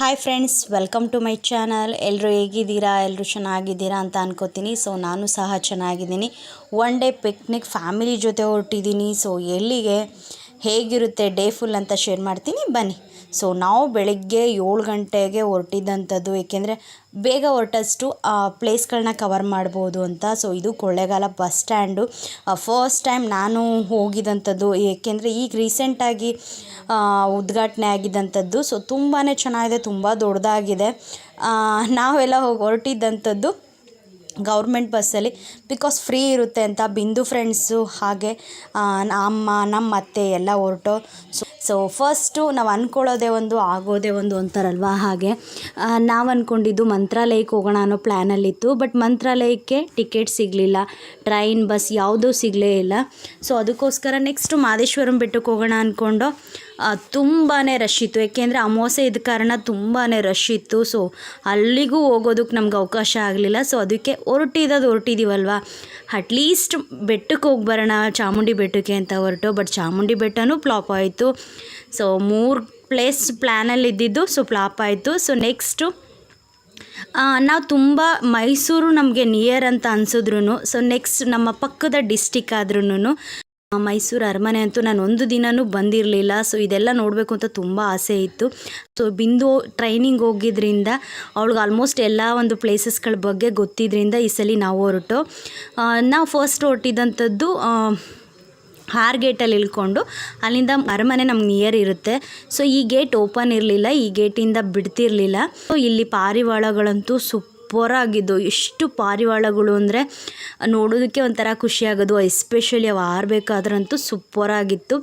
Hi friends welcome to my channel ಎಲ್ಲರೂ ಹೇಗಿದ್ದೀರಾ? ಎಲ್ಲರೂ ಚೆನ್ನಾಗಿದ್ದೀರಾ ಅಂತ ಅನ್ಕೋತೀನಿ. ಸೊ ನಾನು ಸಹ ಚೆನ್ನಾಗಿದ್ದೀನಿ. ಒನ್ ಡೇ ಪಿಕ್ನಿಕ್ ಫ್ಯಾಮಿಲಿ ಜೊತೆ ಹೊರಟಿದ್ದೀನಿ. ಸೊ ಎಲ್ಲಿಗೆ ಹೇಗಿರುತ್ತೆ? ಡೇ ಫುಲ್ ಅಂತ ಶೇರ್ ಮಾಡ್ತೀನಿ. ಬನ್ನಿ. ಸೊ ನಾವು ಬೆಳಗ್ಗೆ ಏಳು ಗಂಟೆಗೆ ಹೊರಟಿದ್ದಂಥದ್ದು ಏಕೆಂದರೆ ಬೇಗ ಹೊರಟಷ್ಟು ಪ್ಲೇಸ್ಗಳನ್ನ ಕವರ್ ಮಾಡ್ಬೋದು ಅಂತ. ಸೊ ಇದು Kollegala bus stand first time ನಾನು ಹೋಗಿದಂಥದ್ದು ಏಕೆಂದರೆ ಈಗ ರೀಸೆಂಟಾಗಿ ಉದ್ಘಾಟನೆ ಆಗಿದ್ದಂಥದ್ದು ಸೊ ತುಂಬಾ ಚೆನ್ನಾಗಿದೆ ತುಂಬ ದೊಡ್ಡದಾಗಿದೆ. ನಾವೆಲ್ಲ ಹೋಗಿ ಹೊರಟಿದ್ದಂಥದ್ದು ಗೌರ್ಮೆಂಟ್ ಬಸ್ಸಲ್ಲಿ ಬಿಕಾಸ್ ಫ್ರೀ ಇರುತ್ತೆ ಅಂತ ಬಿಂದು ಫ್ರೆಂಡ್ಸು ಹಾಗೆ ಆ, ಅಮ್ಮ ನಮ್ಮ ಅತ್ತೆ ಎಲ್ಲ ಹೊರಟೋ. ಸೊ ಸೊ ಫಸ್ಟು ನಾವು ಅಂದ್ಕೊಳ್ಳೋದೇ ಒಂದು, ಆಗೋದೇ ಒಂದು ಅಂತಾರಲ್ವ? ಹಾಗೆ ನಾವು ಅಂದ್ಕೊಂಡಿದ್ದು ಮಂತ್ರಾಲಯಕ್ಕೆ ಹೋಗೋಣ ಅನ್ನೋ ಪ್ಲ್ಯಾನಲ್ಲಿತ್ತು ಬಟ್ ಮಂತ್ರಾಲಯಕ್ಕೆ ಟಿಕೆಟ್ ಸಿಗಲಿಲ್ಲ. ಟ್ರೈನ್ ಬಸ್ ಯಾವುದೂ ಸಿಗಲೇ ಇಲ್ಲ. ಸೊ ಅದಕ್ಕೋಸ್ಕರ ನೆಕ್ಸ್ಟು ಮಾದೇಶ್ವರಂ ಬೆಟ್ಟಕ್ಕೆ ಹೋಗೋಣ ಅಂದ್ಕೊಂಡು ತುಂಬಾ ರಶ್ ಇತ್ತು. ಏಕೆಂದರೆ ಅಮಾವಾಸ್ಯೆ ಇದ್ದ ಕಾರಣ ತುಂಬಾ ರಶ್ ಇತ್ತು. ಸೊ ಅಲ್ಲಿಗೂ ಹೋಗೋದಕ್ಕೆ ನಮ್ಗೆ ಅವಕಾಶ ಆಗಲಿಲ್ಲ. ಸೊ ಅದಕ್ಕೆ ಹೊರಟಿದ್ದದು ಹೊರಟಿದ್ದೀವಲ್ವ ಅಟ್ಲೀಸ್ಟ್ ಬೆಟ್ಟಕ್ಕೆ ಹೋಗಿ ಬರೋಣ, ಚಾಮುಂಡಿ ಬೆಟ್ಟಕ್ಕೆ ಅಂತ ಹೊರಟು. ಬಟ್ ಚಾಮುಂಡಿ ಬೆಟ್ಟನೂ ಫ್ಲಾಪ್ ಆಯಿತು. ಸೊ ಮೂರು ಪ್ಲೇಸ್ ಪ್ಲ್ಯಾನಲ್ಲಿ ಇದ್ದಿದ್ದು ಸೊ ಫ್ಲಾಪ್ ಆಯಿತು. ಸೊ ನೆಕ್ಸ್ಟು ನಾವು ತುಂಬ ಮೈಸೂರು ನಮಗೆ ನಿಯರ್ ಅಂತ ಅನ್ಸಿದ್ರು ಸೊ ನೆಕ್ಸ್ಟ್ ನಮ್ಮ ಪಕ್ಕದ ಡಿಸ್ಟಿಕ್ ಆದ್ರೂ ಮೈಸೂರು ಅರಮನೆ ಅಂತೂ ನಾನು ಒಂದು ದಿನವೂ ಬಂದಿರಲಿಲ್ಲ. ಸೊ ಇದೆಲ್ಲ ನೋಡಬೇಕು ಅಂತ ತುಂಬ ಆಸೆ ಇತ್ತು. ಸೊ ಬಿಂದು ಟ್ರೈನಿಂಗ್ ಹೋಗಿದ್ರಿಂದ ಅವಳಿಗೆ ಆಲ್ಮೋಸ್ಟ್ ಎಲ್ಲ ಒಂದು ಪ್ಲೇಸಸ್ಗಳ ಬಗ್ಗೆ ಗೊತ್ತಿದ್ದರಿಂದ ಈ ಸಲ ನಾವು ಹೊರಟು. ನಾವು ಫಸ್ಟ್ ಹೊರಟಿದ್ದಂಥದ್ದು ಹಾರ್ ಗೇಟಲ್ಲಿ ಇಳ್ಕೊಂಡು ಅಲ್ಲಿಂದ ಅರಮನೆ ನಮ್ಗೆ ನಿಯರ್ ಇರುತ್ತೆ. ಸೊ ಈ ಗೇಟ್ ಓಪನ್ ಇರಲಿಲ್ಲ, ಈ ಗೇಟಿಂದ ಬಿಡ್ತಿರ್ಲಿಲ್ಲ. ಸೊ ಇಲ್ಲಿ ಪಾರಿವಾಳಗಳಂತೂ ಸೂಪರ್ ಆಗಿದ್ದು. ಎಷ್ಟು ಪಾರಿವಾಳಗಳು ಅಂದರೆ ನೋಡೋದಕ್ಕೆ ಒಂಥರ ಖುಷಿಯಾಗೋದು ಎಸ್ಪೆಷಲಿ ಅವು ಆರಬೇಕಾದ್ರಂತೂ ಸೂಪರ್ ಆಗಿತ್ತು.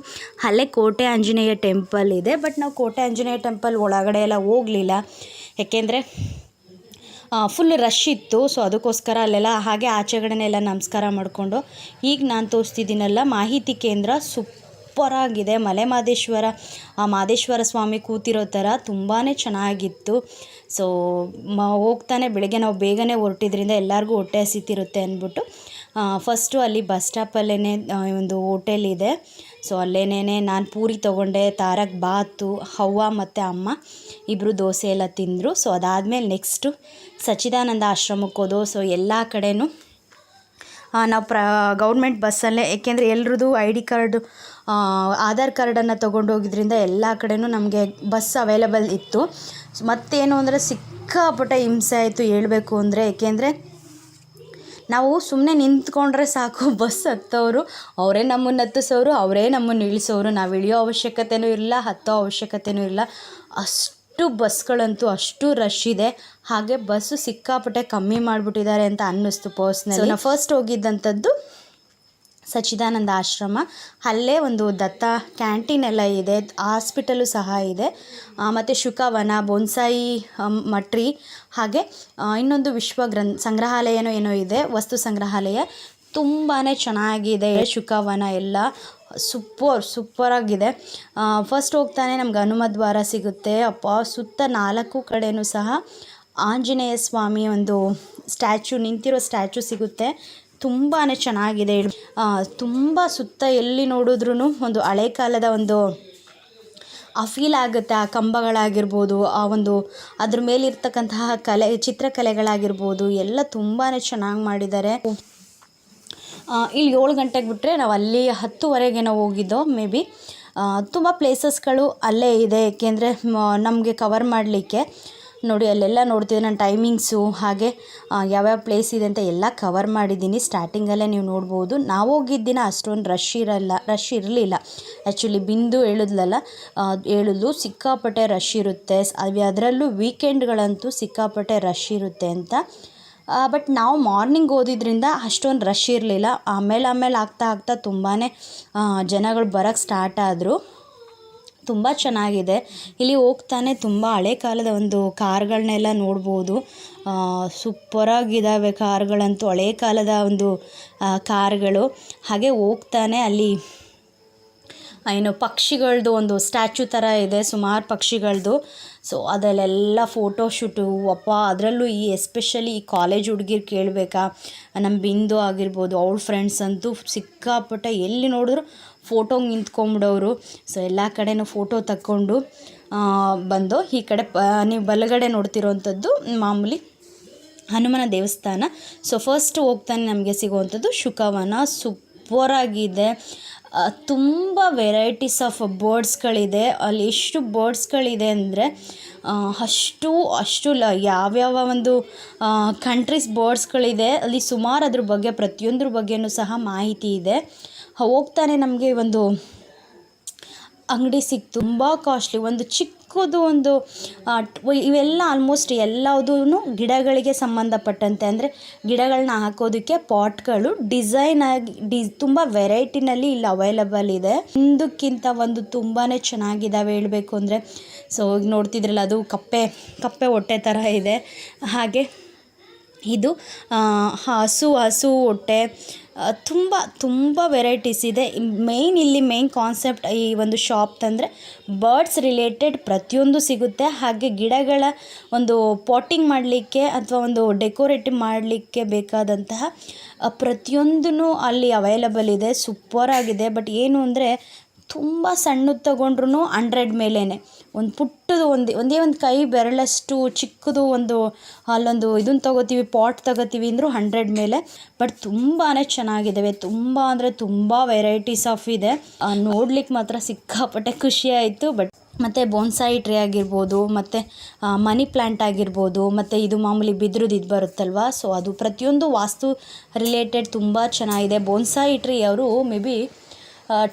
ಅಲ್ಲೇ ಕೋಟೆ ಆಂಜನೇಯ ಟೆಂಪಲ್ ಇದೆ ಬಟ್ ನಾವು ಕೋಟೆ ಆಂಜನೇಯ ಟೆಂಪಲ್ ಒಳಗಡೆ ಎಲ್ಲ ಹೋಗಲಿಲ್ಲ. ಯಾಕೆಂದರೆ ಫುಲ್ ರಶ್ ಇತ್ತು. ಸೊ ಅದಕ್ಕೋಸ್ಕರ ಅಲ್ಲೆಲ್ಲ ಹಾಗೆ ಆಚೆಗಡೆನೆಲ್ಲ ನಮಸ್ಕಾರ ಮಾಡಿಕೊಂಡು ಈಗ ನಾನು ತೋರಿಸ್ತಿದ್ದೀನಲ್ಲ, ಮಾಹಿತಿ ಕೇಂದ್ರ ಸೂಪರಾಗಿದೆ ಮಲೆ ಮಾದೇಶ್ವರ ಆ ಮಾದೇಶ್ವರ ಸ್ವಾಮಿ ಕೂತಿರೋ ಥರ ತುಂಬಾ ಚೆನ್ನಾಗಿತ್ತು. ಸೊ ಮ, ಹೋಗ್ತಾನೆ, ಬೆಳಗ್ಗೆ ನಾವು ಬೇಗನೆ ಹೊರಟಿದ್ರಿಂದ ಎಲ್ಲರಿಗೂ ಹೊಟ್ಟೆ ಹಸಿತಿರುತ್ತೆ ಅಂದ್ಬಿಟ್ಟು ಫಸ್ಟು ಅಲ್ಲಿ ಬಸ್ ಸ್ಟಾಪಲ್ಲೇ ಒಂದು ಹೋಟೆಲ್ ಇದೆ. ಸೊ ಅಲ್ಲೇನೇ ನಾನು ಪೂರಿ ತೊಗೊಂಡೆ, ತಾರಕ್ ಬಾತು, ಹವ್ವ ಮತ್ತು ಅಮ್ಮ. ಇಬ್ಬರು ದೋಸೆ ಎಲ್ಲ ತಿಂದರು. ಸೊ ಅದಾದಮೇಲೆ ನೆಕ್ಸ್ಟು ಸಚ್ಚಿದಾನಂದ ಆಶ್ರಮಕ್ಕೆ ಹೋದೋ ಸೊ ಎಲ್ಲ ಕಡೆನೂ ನಾವು ಪ್ರ ಗೌರ್ಮೆಂಟ್ ಬಸ್ಸಲ್ಲೇ ಏಕೆಂದರೆ ಎಲ್ರದ್ದು ಐ ಡಿ ಕಾರ್ಡು ಆಧಾರ್ ಕಾರ್ಡನ್ನು ತೊಗೊಂಡೋಗಿದ್ರಿಂದ ಎಲ್ಲ ಕಡೆನೂ ನಮಗೆ ಬಸ್ ಅವೈಲಬಲ್ ಇತ್ತು. ಮತ್ತೇನು ಅಂದರೆ ಸಿಕ್ಕಾಪಟ್ಟೆ ಹಿಂಸೆ ಆಯಿತು ಹೇಳಬೇಕು ಅಂದರೆ, ಏಕೆಂದರೆ ನಾವು ಸುಮ್ಮನೆ ನಿಂತ್ಕೊಂಡ್ರೆ ಸಾಕು ಬಸ್ ಹತ್ತೋರು, ಅವರೇ ನಮ್ಮನ್ನು ಹತ್ತಿಸೋರು, ಅವರೇ ನಮ್ಮನ್ನು ಇಳಿಸೋರು. ನಾವು ಇಳಿಯೋ ಅವಶ್ಯಕತೆಯೂ ಇಲ್ಲ, ಹತ್ತೋ ಅವಶ್ಯಕತೆಯೂ ಇಲ್ಲ. ಅಷ್ಟು ಬಸ್ಗಳಂತೂ ಅಷ್ಟು ರಶ್ ಇದೆ. ಹಾಗೆ ಬಸ್ಸು ಸಿಕ್ಕಾಪಟ್ಟೆ ಕಮ್ಮಿ ಮಾಡಿಬಿಟ್ಟಿದ್ದಾರೆ ಅಂತ ಅನ್ನಿಸ್ತು ಪರ್ಸ್ನಲ್ಲಿ ನಾನು ಫಸ್ಟ್ ಹೋಗಿದ್ದಂಥದ್ದು ಸಚ್ಚಿದಾನಂದ ಆಶ್ರಮ. ಅಲ್ಲೇ ಒಂದು ದತ್ತ ಕ್ಯಾಂಟೀನ್ ಎಲ್ಲ ಇದೆ. ಹಾಸ್ಪಿಟಲು ಸಹ ಇದೆ. ಮತ್ತು ಶುಕವನ ಬೊನ್ಸಾಯಿ ಮಟ್ರಿ. ಹಾಗೆ ಇನ್ನೊಂದು ವಿಶ್ವ ಗ್ರಂಥ ಸಂಗ್ರಹಾಲಯನೋ ಏನೋ ಇದೆ, ವಸ್ತು ಸಂಗ್ರಹಾಲಯ. ತುಂಬಾ ಚೆನ್ನಾಗಿದೆ ಶುಕವನ ಎಲ್ಲ. ಸೂಪರ್ ಸೂಪರಾಗಿದೆ ಫಸ್ಟ್ ಹೋಗ್ತಾನೆ ನಮ್ಗೆ ಹನುಮದ್ವಾರ ಸಿಗುತ್ತೆ. ಅಪ್ಪ, ಸುತ್ತ ನಾಲ್ಕು ಕಡೆಯೂ ಸಹ ಆಂಜನೇಯ ಸ್ವಾಮಿ ಒಂದು ಸ್ಟ್ಯಾಚು, ನಿಂತಿರೋ ಸ್ಟ್ಯಾಚು ಸಿಗುತ್ತೆ. ತುಂಬಾ ಚೆನ್ನಾಗಿದೆ. ತುಂಬ ಸುತ್ತ ಎಲ್ಲಿ ನೋಡಿದ್ರೂ ಒಂದು ಹಳೆ ಕಾಲದ ಒಂದು, ಆ ಫೀಲ್ ಆಗುತ್ತೆ. ಆ ಕಂಬಗಳಾಗಿರ್ಬೋದು, ಆ ಒಂದು ಅದ್ರ ಮೇಲಿರ್ತಕ್ಕಂತಹ ಕಲೆ, ಚಿತ್ರಕಲೆಗಳಾಗಿರ್ಬೋದು, ಎಲ್ಲ ತುಂಬಾ ಚೆನ್ನಾಗಿ ಮಾಡಿದ್ದಾರೆ. ಇಲ್ಲಿ ಏಳು ಗಂಟೆಗೆ ಬಿಟ್ಟರೆ ನಾವು ಅಲ್ಲಿ ಹತ್ತುವರೆಗೆ ನಾವು ಹೋಗಿದ್ದೋ ಮೇ ಬಿ. ತುಂಬ ಪ್ಲೇಸಸ್ಗಳು ಅಲ್ಲೇ ಇದೆ. ಏಕೆಂದರೆ ನಮಗೆ ಕವರ್ ಮಾಡಲಿಕ್ಕೆ ನೋಡಿ, ಅಲ್ಲೆಲ್ಲ ನೋಡ್ತಿದ್ದೆ. ನಾನು ಟೈಮಿಂಗ್ಸು ಹಾಗೆ ಯಾವ್ಯಾವ ಪ್ಲೇಸ್ ಇದೆ ಅಂತ ಎಲ್ಲ ಕವರ್ ಮಾಡಿದ್ದೀನಿ. ಸ್ಟಾರ್ಟಿಂಗಲ್ಲೇ ನೀವು ನೋಡ್ಬೋದು. ನಾವು ಹೋಗಿದ್ದ ದಿನ ಅಷ್ಟೊಂದು ರಶ್ ಇರಲ್ಲ ರಶ್ ಇರಲಿಲ್ಲ. ಆ್ಯಕ್ಚುಲಿ ಬಿಂದು ಹೇಳಿದ್ಲಲ್ಲ ಹೇಳಿದ್ಲು, ಸಿಕ್ಕಾಪಟ್ಟೆ ರಶ್ ಇರುತ್ತೆ. ಅದು ಅದರಲ್ಲೂ ವೀಕೆಂಡ್ಗಳಂತೂ ಸಿಕ್ಕಾಪಟ್ಟೆ ರಶ್ ಇರುತ್ತೆ ಅಂತ ಬಟ್ ನಾವು ಮಾರ್ನಿಂಗ್ ಓದಿದ್ರಿಂದ ಅಷ್ಟೊಂದು ರಶ್ ಇರಲಿಲ್ಲ. ಆಮೇಲೆ ಆಮೇಲೆ ಆಗ್ತಾ ಆಗ್ತಾ ತುಂಬಾ ಜನಗಳು ಬರೋಕ್ಕೆ ಸ್ಟಾರ್ಟ್ ಆದರು. ತುಂಬ ಚೆನ್ನಾಗಿದೆ. ಇಲ್ಲಿ ಹೋಗ್ತಾನೆ ತುಂಬ ಹಳೆ ಕಾಲದ ಒಂದು ಕಾರ್ಗಳನ್ನೆಲ್ಲ ನೋಡ್ಬೋದು. ಸೂಪರಾಗಿದ್ದಾವೆ ಕಾರ್ಗಳಂತೂ, ಹಳೆ ಕಾಲದ ಒಂದು ಕಾರ್ಗಳು. ಹಾಗೆ ಹೋಗ್ತಾನೆ ಅಲ್ಲಿ, ಏನು ಪಕ್ಷಿಗಳದ್ದು ಒಂದು ಸ್ಟ್ಯಾಚು ಥರ ಇದೆ, ಸುಮಾರು ಪಕ್ಷಿಗಳದ್ದು ಸೊ ಅದರಲ್ಲೆಲ್ಲ ಫೋಟೋ ಶೂಟು ಅಪ್ಪ, ಅದರಲ್ಲೂ ಈ ಎಸ್ಪೆಷಲಿ ಈ ಕಾಲೇಜ್ ಹುಡುಗಿರು ಕೇಳಬೇಕಾ? ನಮ್ಮ ಬಿಂದು ಆಗಿರ್ಬೋದು ಅವ್ಳ ಫ್ರೆಂಡ್ಸ್ ಅಂತೂ ಸಿಕ್ಕಾಪಟ್ಟೆ ಎಲ್ಲಿ ನೋಡಿದ್ರು ಫೋಟೋಗೆ ನಿಂತ್ಕೊಂಬಿಡೋರು. ಸೊ ಎಲ್ಲ ಕಡೆನೂ ಫೋಟೋ ತಕ್ಕೊಂಡು ಬಂದು ಈ ಕಡೆ ಪ ನೀವು ಬಲಗಡೆ ನೋಡ್ತಿರೋವಂಥದ್ದು ಮಾಮೂಲಿ ಹನುಮನ ದೇವಸ್ಥಾನ. ಸೊ ಫಸ್ಟ್ ಹೋಗ್ತಾನೆ ನಮಗೆ ಸಿಗುವಂಥದ್ದು ಶುಕವನ ಸೂಪರಾಗಿದೆ ತುಂಬ ವೆರೈಟೀಸ್ ಆಫ್ ಬರ್ಡ್ಸ್ಗಳಿದೆ ಅಲ್ಲಿ ಎಷ್ಟು ಬರ್ಡ್ಸ್ಗಳಿದೆ ಅಂದರೆ ಅಷ್ಟು ಅಷ್ಟು ಲ, ಯಾವ್ಯಾವ ಒಂದು ಕಂಟ್ರೀಸ್ ಬರ್ಡ್ಸ್ಗಳಿದೆ ಅಲ್ಲಿ ಸುಮಾರು ಅದ್ರ ಬಗ್ಗೆ, ಪ್ರತಿಯೊಂದ್ರ ಬಗ್ಗೆಯೂ ಸಹ ಮಾಹಿತಿ ಇದೆ. ಹೋಗ್ತಾನೆ ನಮಗೆ ಒಂದು ಅಂಗಡಿ ಸಿಕ್ತು. ತುಂಬ ಕಾಸ್ಟ್ಲಿ ಒಂದು ಚಿಕ್ಕದು ಒಂದು ಇವೆಲ್ಲ ಆಲ್ಮೋಸ್ಟ್ ಎಲ್ಲದೂ ಗಿಡಗಳಿಗೆ ಸಂಬಂಧಪಟ್ಟಂತೆ. ಅಂದರೆ ಗಿಡಗಳನ್ನ ಹಾಕೋದಕ್ಕೆ ಪಾಟ್ಗಳು ಡಿಸೈನ್ ಆಗಿ, ಡಿ, ತುಂಬ ವೆರೈಟಿನಲ್ಲಿ ಇಲ್ಲಿ ಅವೈಲಬಲ್ ಇದೆ. ಹಿಂದಕ್ಕಿಂತ ಒಂದು ತುಂಬಾ ಚೆನ್ನಾಗಿದ್ದಾವೆ ಹೇಳಬೇಕು ಅಂದರೆ, ಸೊ, ಈಗ ನೋಡ್ತಿದ್ರಲ್ಲ, ಅದು ಕಪ್ಪೆ ಕಪ್ಪೆ ಹೊಟ್ಟೆ ಥರ ಇದೆ. ಹಾಗೆ ಇದು ಹಸು ಹಸು ಹೊಟ್ಟೆ ತುಂಬ ತುಂಬ ವೆರೈಟೀಸ್ ಇದೆ. ಮೇಯ್ನ್ ಇಲ್ಲಿ ಮೇಯ್ನ್ ಕಾನ್ಸೆಪ್ಟ್ ಈ ಒಂದು ಶಾಪ್ ತಂದರೆ ಬರ್ಡ್ಸ್ ರಿಲೇಟೆಡ್ ಪ್ರತಿಯೊಂದು ಸಿಗುತ್ತೆ. ಹಾಗೆ ಗಿಡಗಳ ಒಂದು ಪಾಟಿಂಗ್ ಮಾಡಲಿಕ್ಕೆ ಅಥವಾ ಒಂದು ಡೆಕೋರೇಟಿವ್ ಮಾಡಲಿಕ್ಕೆ ಬೇಕಾದಂತಹ ಪ್ರತಿಯೊಂದೂ ಅಲ್ಲಿ ಅವೈಲಬಲ್ ಇದೆ. ಸೂಪರ್ ಆಗಿದೆ. ಬಟ್ ಏನು ಅಂದರೆ ತುಂಬ ಸಣ್ಣದು ತಗೊಂಡ್ರೂ ಹಂಡ್ರೆಡ್ ಮೇಲೇ ಒಂದು ಪುಟ್ಟದು ಒಂದು, ಒಂದೇ ಒಂದು ಕೈ ಬೆರಳಷ್ಟು ಚಿಕ್ಕದು ಒಂದು ಅಲ್ಲೊಂದು ಇದನ್ನು ತಗೋತೀವಿ ಪಾಟ್ ತಗೋತೀವಿ ಅಂದರೂ ಹಂಡ್ರೆಡ್ ಮೇಲೆ. ಬಟ್ ತುಂಬಾ ಚೆನ್ನಾಗಿದ್ದಾವೆ ತುಂಬ ಅಂದರೆ ತುಂಬ ವೆರೈಟೀಸ್ ಆಫ್ ಇದೆ. ನೋಡ್ಲಿಕ್ಕೆ ಮಾತ್ರ ಸಿಕ್ಕಾಪಟ್ಟೆ ಖುಷಿ ಆಯಿತು. ಬಟ್ ಮತ್ತು ಬೋನ್ಸಾಯಿ ಟ್ರೀ ಆಗಿರ್ಬೋದು, ಮತ್ತು ಮನಿ ಪ್ಲ್ಯಾಂಟ್ ಆಗಿರ್ಬೋದು, ಮತ್ತು ಇದು ಮಾಮೂಲಿ ಬಿದ್ರದ್ದು ಇದು ಬರುತ್ತಲ್ವ? ಸೊ ಅದು ಪ್ರತಿಯೊಂದು ವಾಸ್ತು ರಿಲೇಟೆಡ್ ತುಂಬ ಚೆನ್ನಾಗಿದೆ. ಬೋನ್ಸಾಯಿ ಟ್ರೀ ಅವರು may be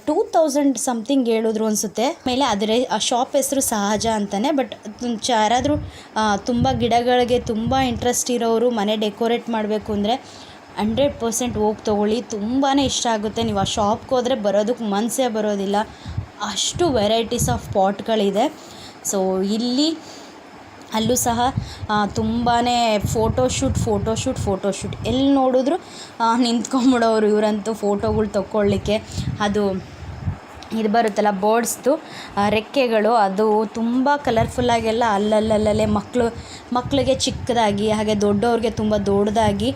two thousand something ಹೇಳಿದ್ರು ಅನಿಸುತ್ತೆ. ಮೇಲೆ ಅದರ, ಆ ಶಾಪ್ ಹೆಸರು ಸಹಜ ಅಂತಲೇ ಬಟ್ ಯಾರಾದರೂ ತುಂಬ ಗಿಡಗಳಿಗೆ ತುಂಬ ಇಂಟ್ರೆಸ್ಟ್ ಇರೋರು ಮನೆ ಡೆಕೋರೇಟ್ ಮಾಡಬೇಕು ಅಂದರೆ ಹಂಡ್ರೆಡ್ ಪರ್ಸೆಂಟ್ ಹೋಗಿ ತೊಗೊಳ್ಳಿ. ತುಂಬಾ ಇಷ್ಟ ಆಗುತ್ತೆ. ನೀವು ಆ ಶಾಪ್ಗೆ ಹೋದರೆ ಬರೋದಕ್ಕೆ ಮನಸ್ಸೇ ಬರೋದಿಲ್ಲ. ಅಷ್ಟು ವೆರೈಟೀಸ್ ಆಫ್ ಪಾಟ್ಗಳಿದೆ ಸೊ ಇಲ್ಲಿ ಅಲ್ಲೂ ಸಹ ತುಂಬಾ ಫೋಟೋಶೂಟ್ ಫೋಟೋಶೂಟ್ ಫೋಟೋಶೂಟ್ ಎಲ್ಲಿ ನೋಡಿದ್ರು ನಿಂತ್ಕೊಂಬಿಡೋರು ಇವರಂತೂ ಫೋಟೋಗಳು ತಕ್ಕೊಳ್ಳಿಕ್ಕೆ ಅದು ಇದು ಬರುತ್ತಲ್ಲ ಬೋರ್ಡ್ಸ್ದು ರೆಕ್ಕೆಗಳು, ಅದು ತುಂಬ ಕಲರ್ಫುಲ್ಲಾಗೆಲ್ಲ ಅಲ್ಲಲ್ಲಲ್ಲೇ ಮಕ್ಕಳು ಮಕ್ಕಳಿಗೆ ಚಿಕ್ಕದಾಗಿ, ಹಾಗೆ ದೊಡ್ಡವ್ರಿಗೆ ತುಂಬ ದೊಡ್ಡದಾಗಿ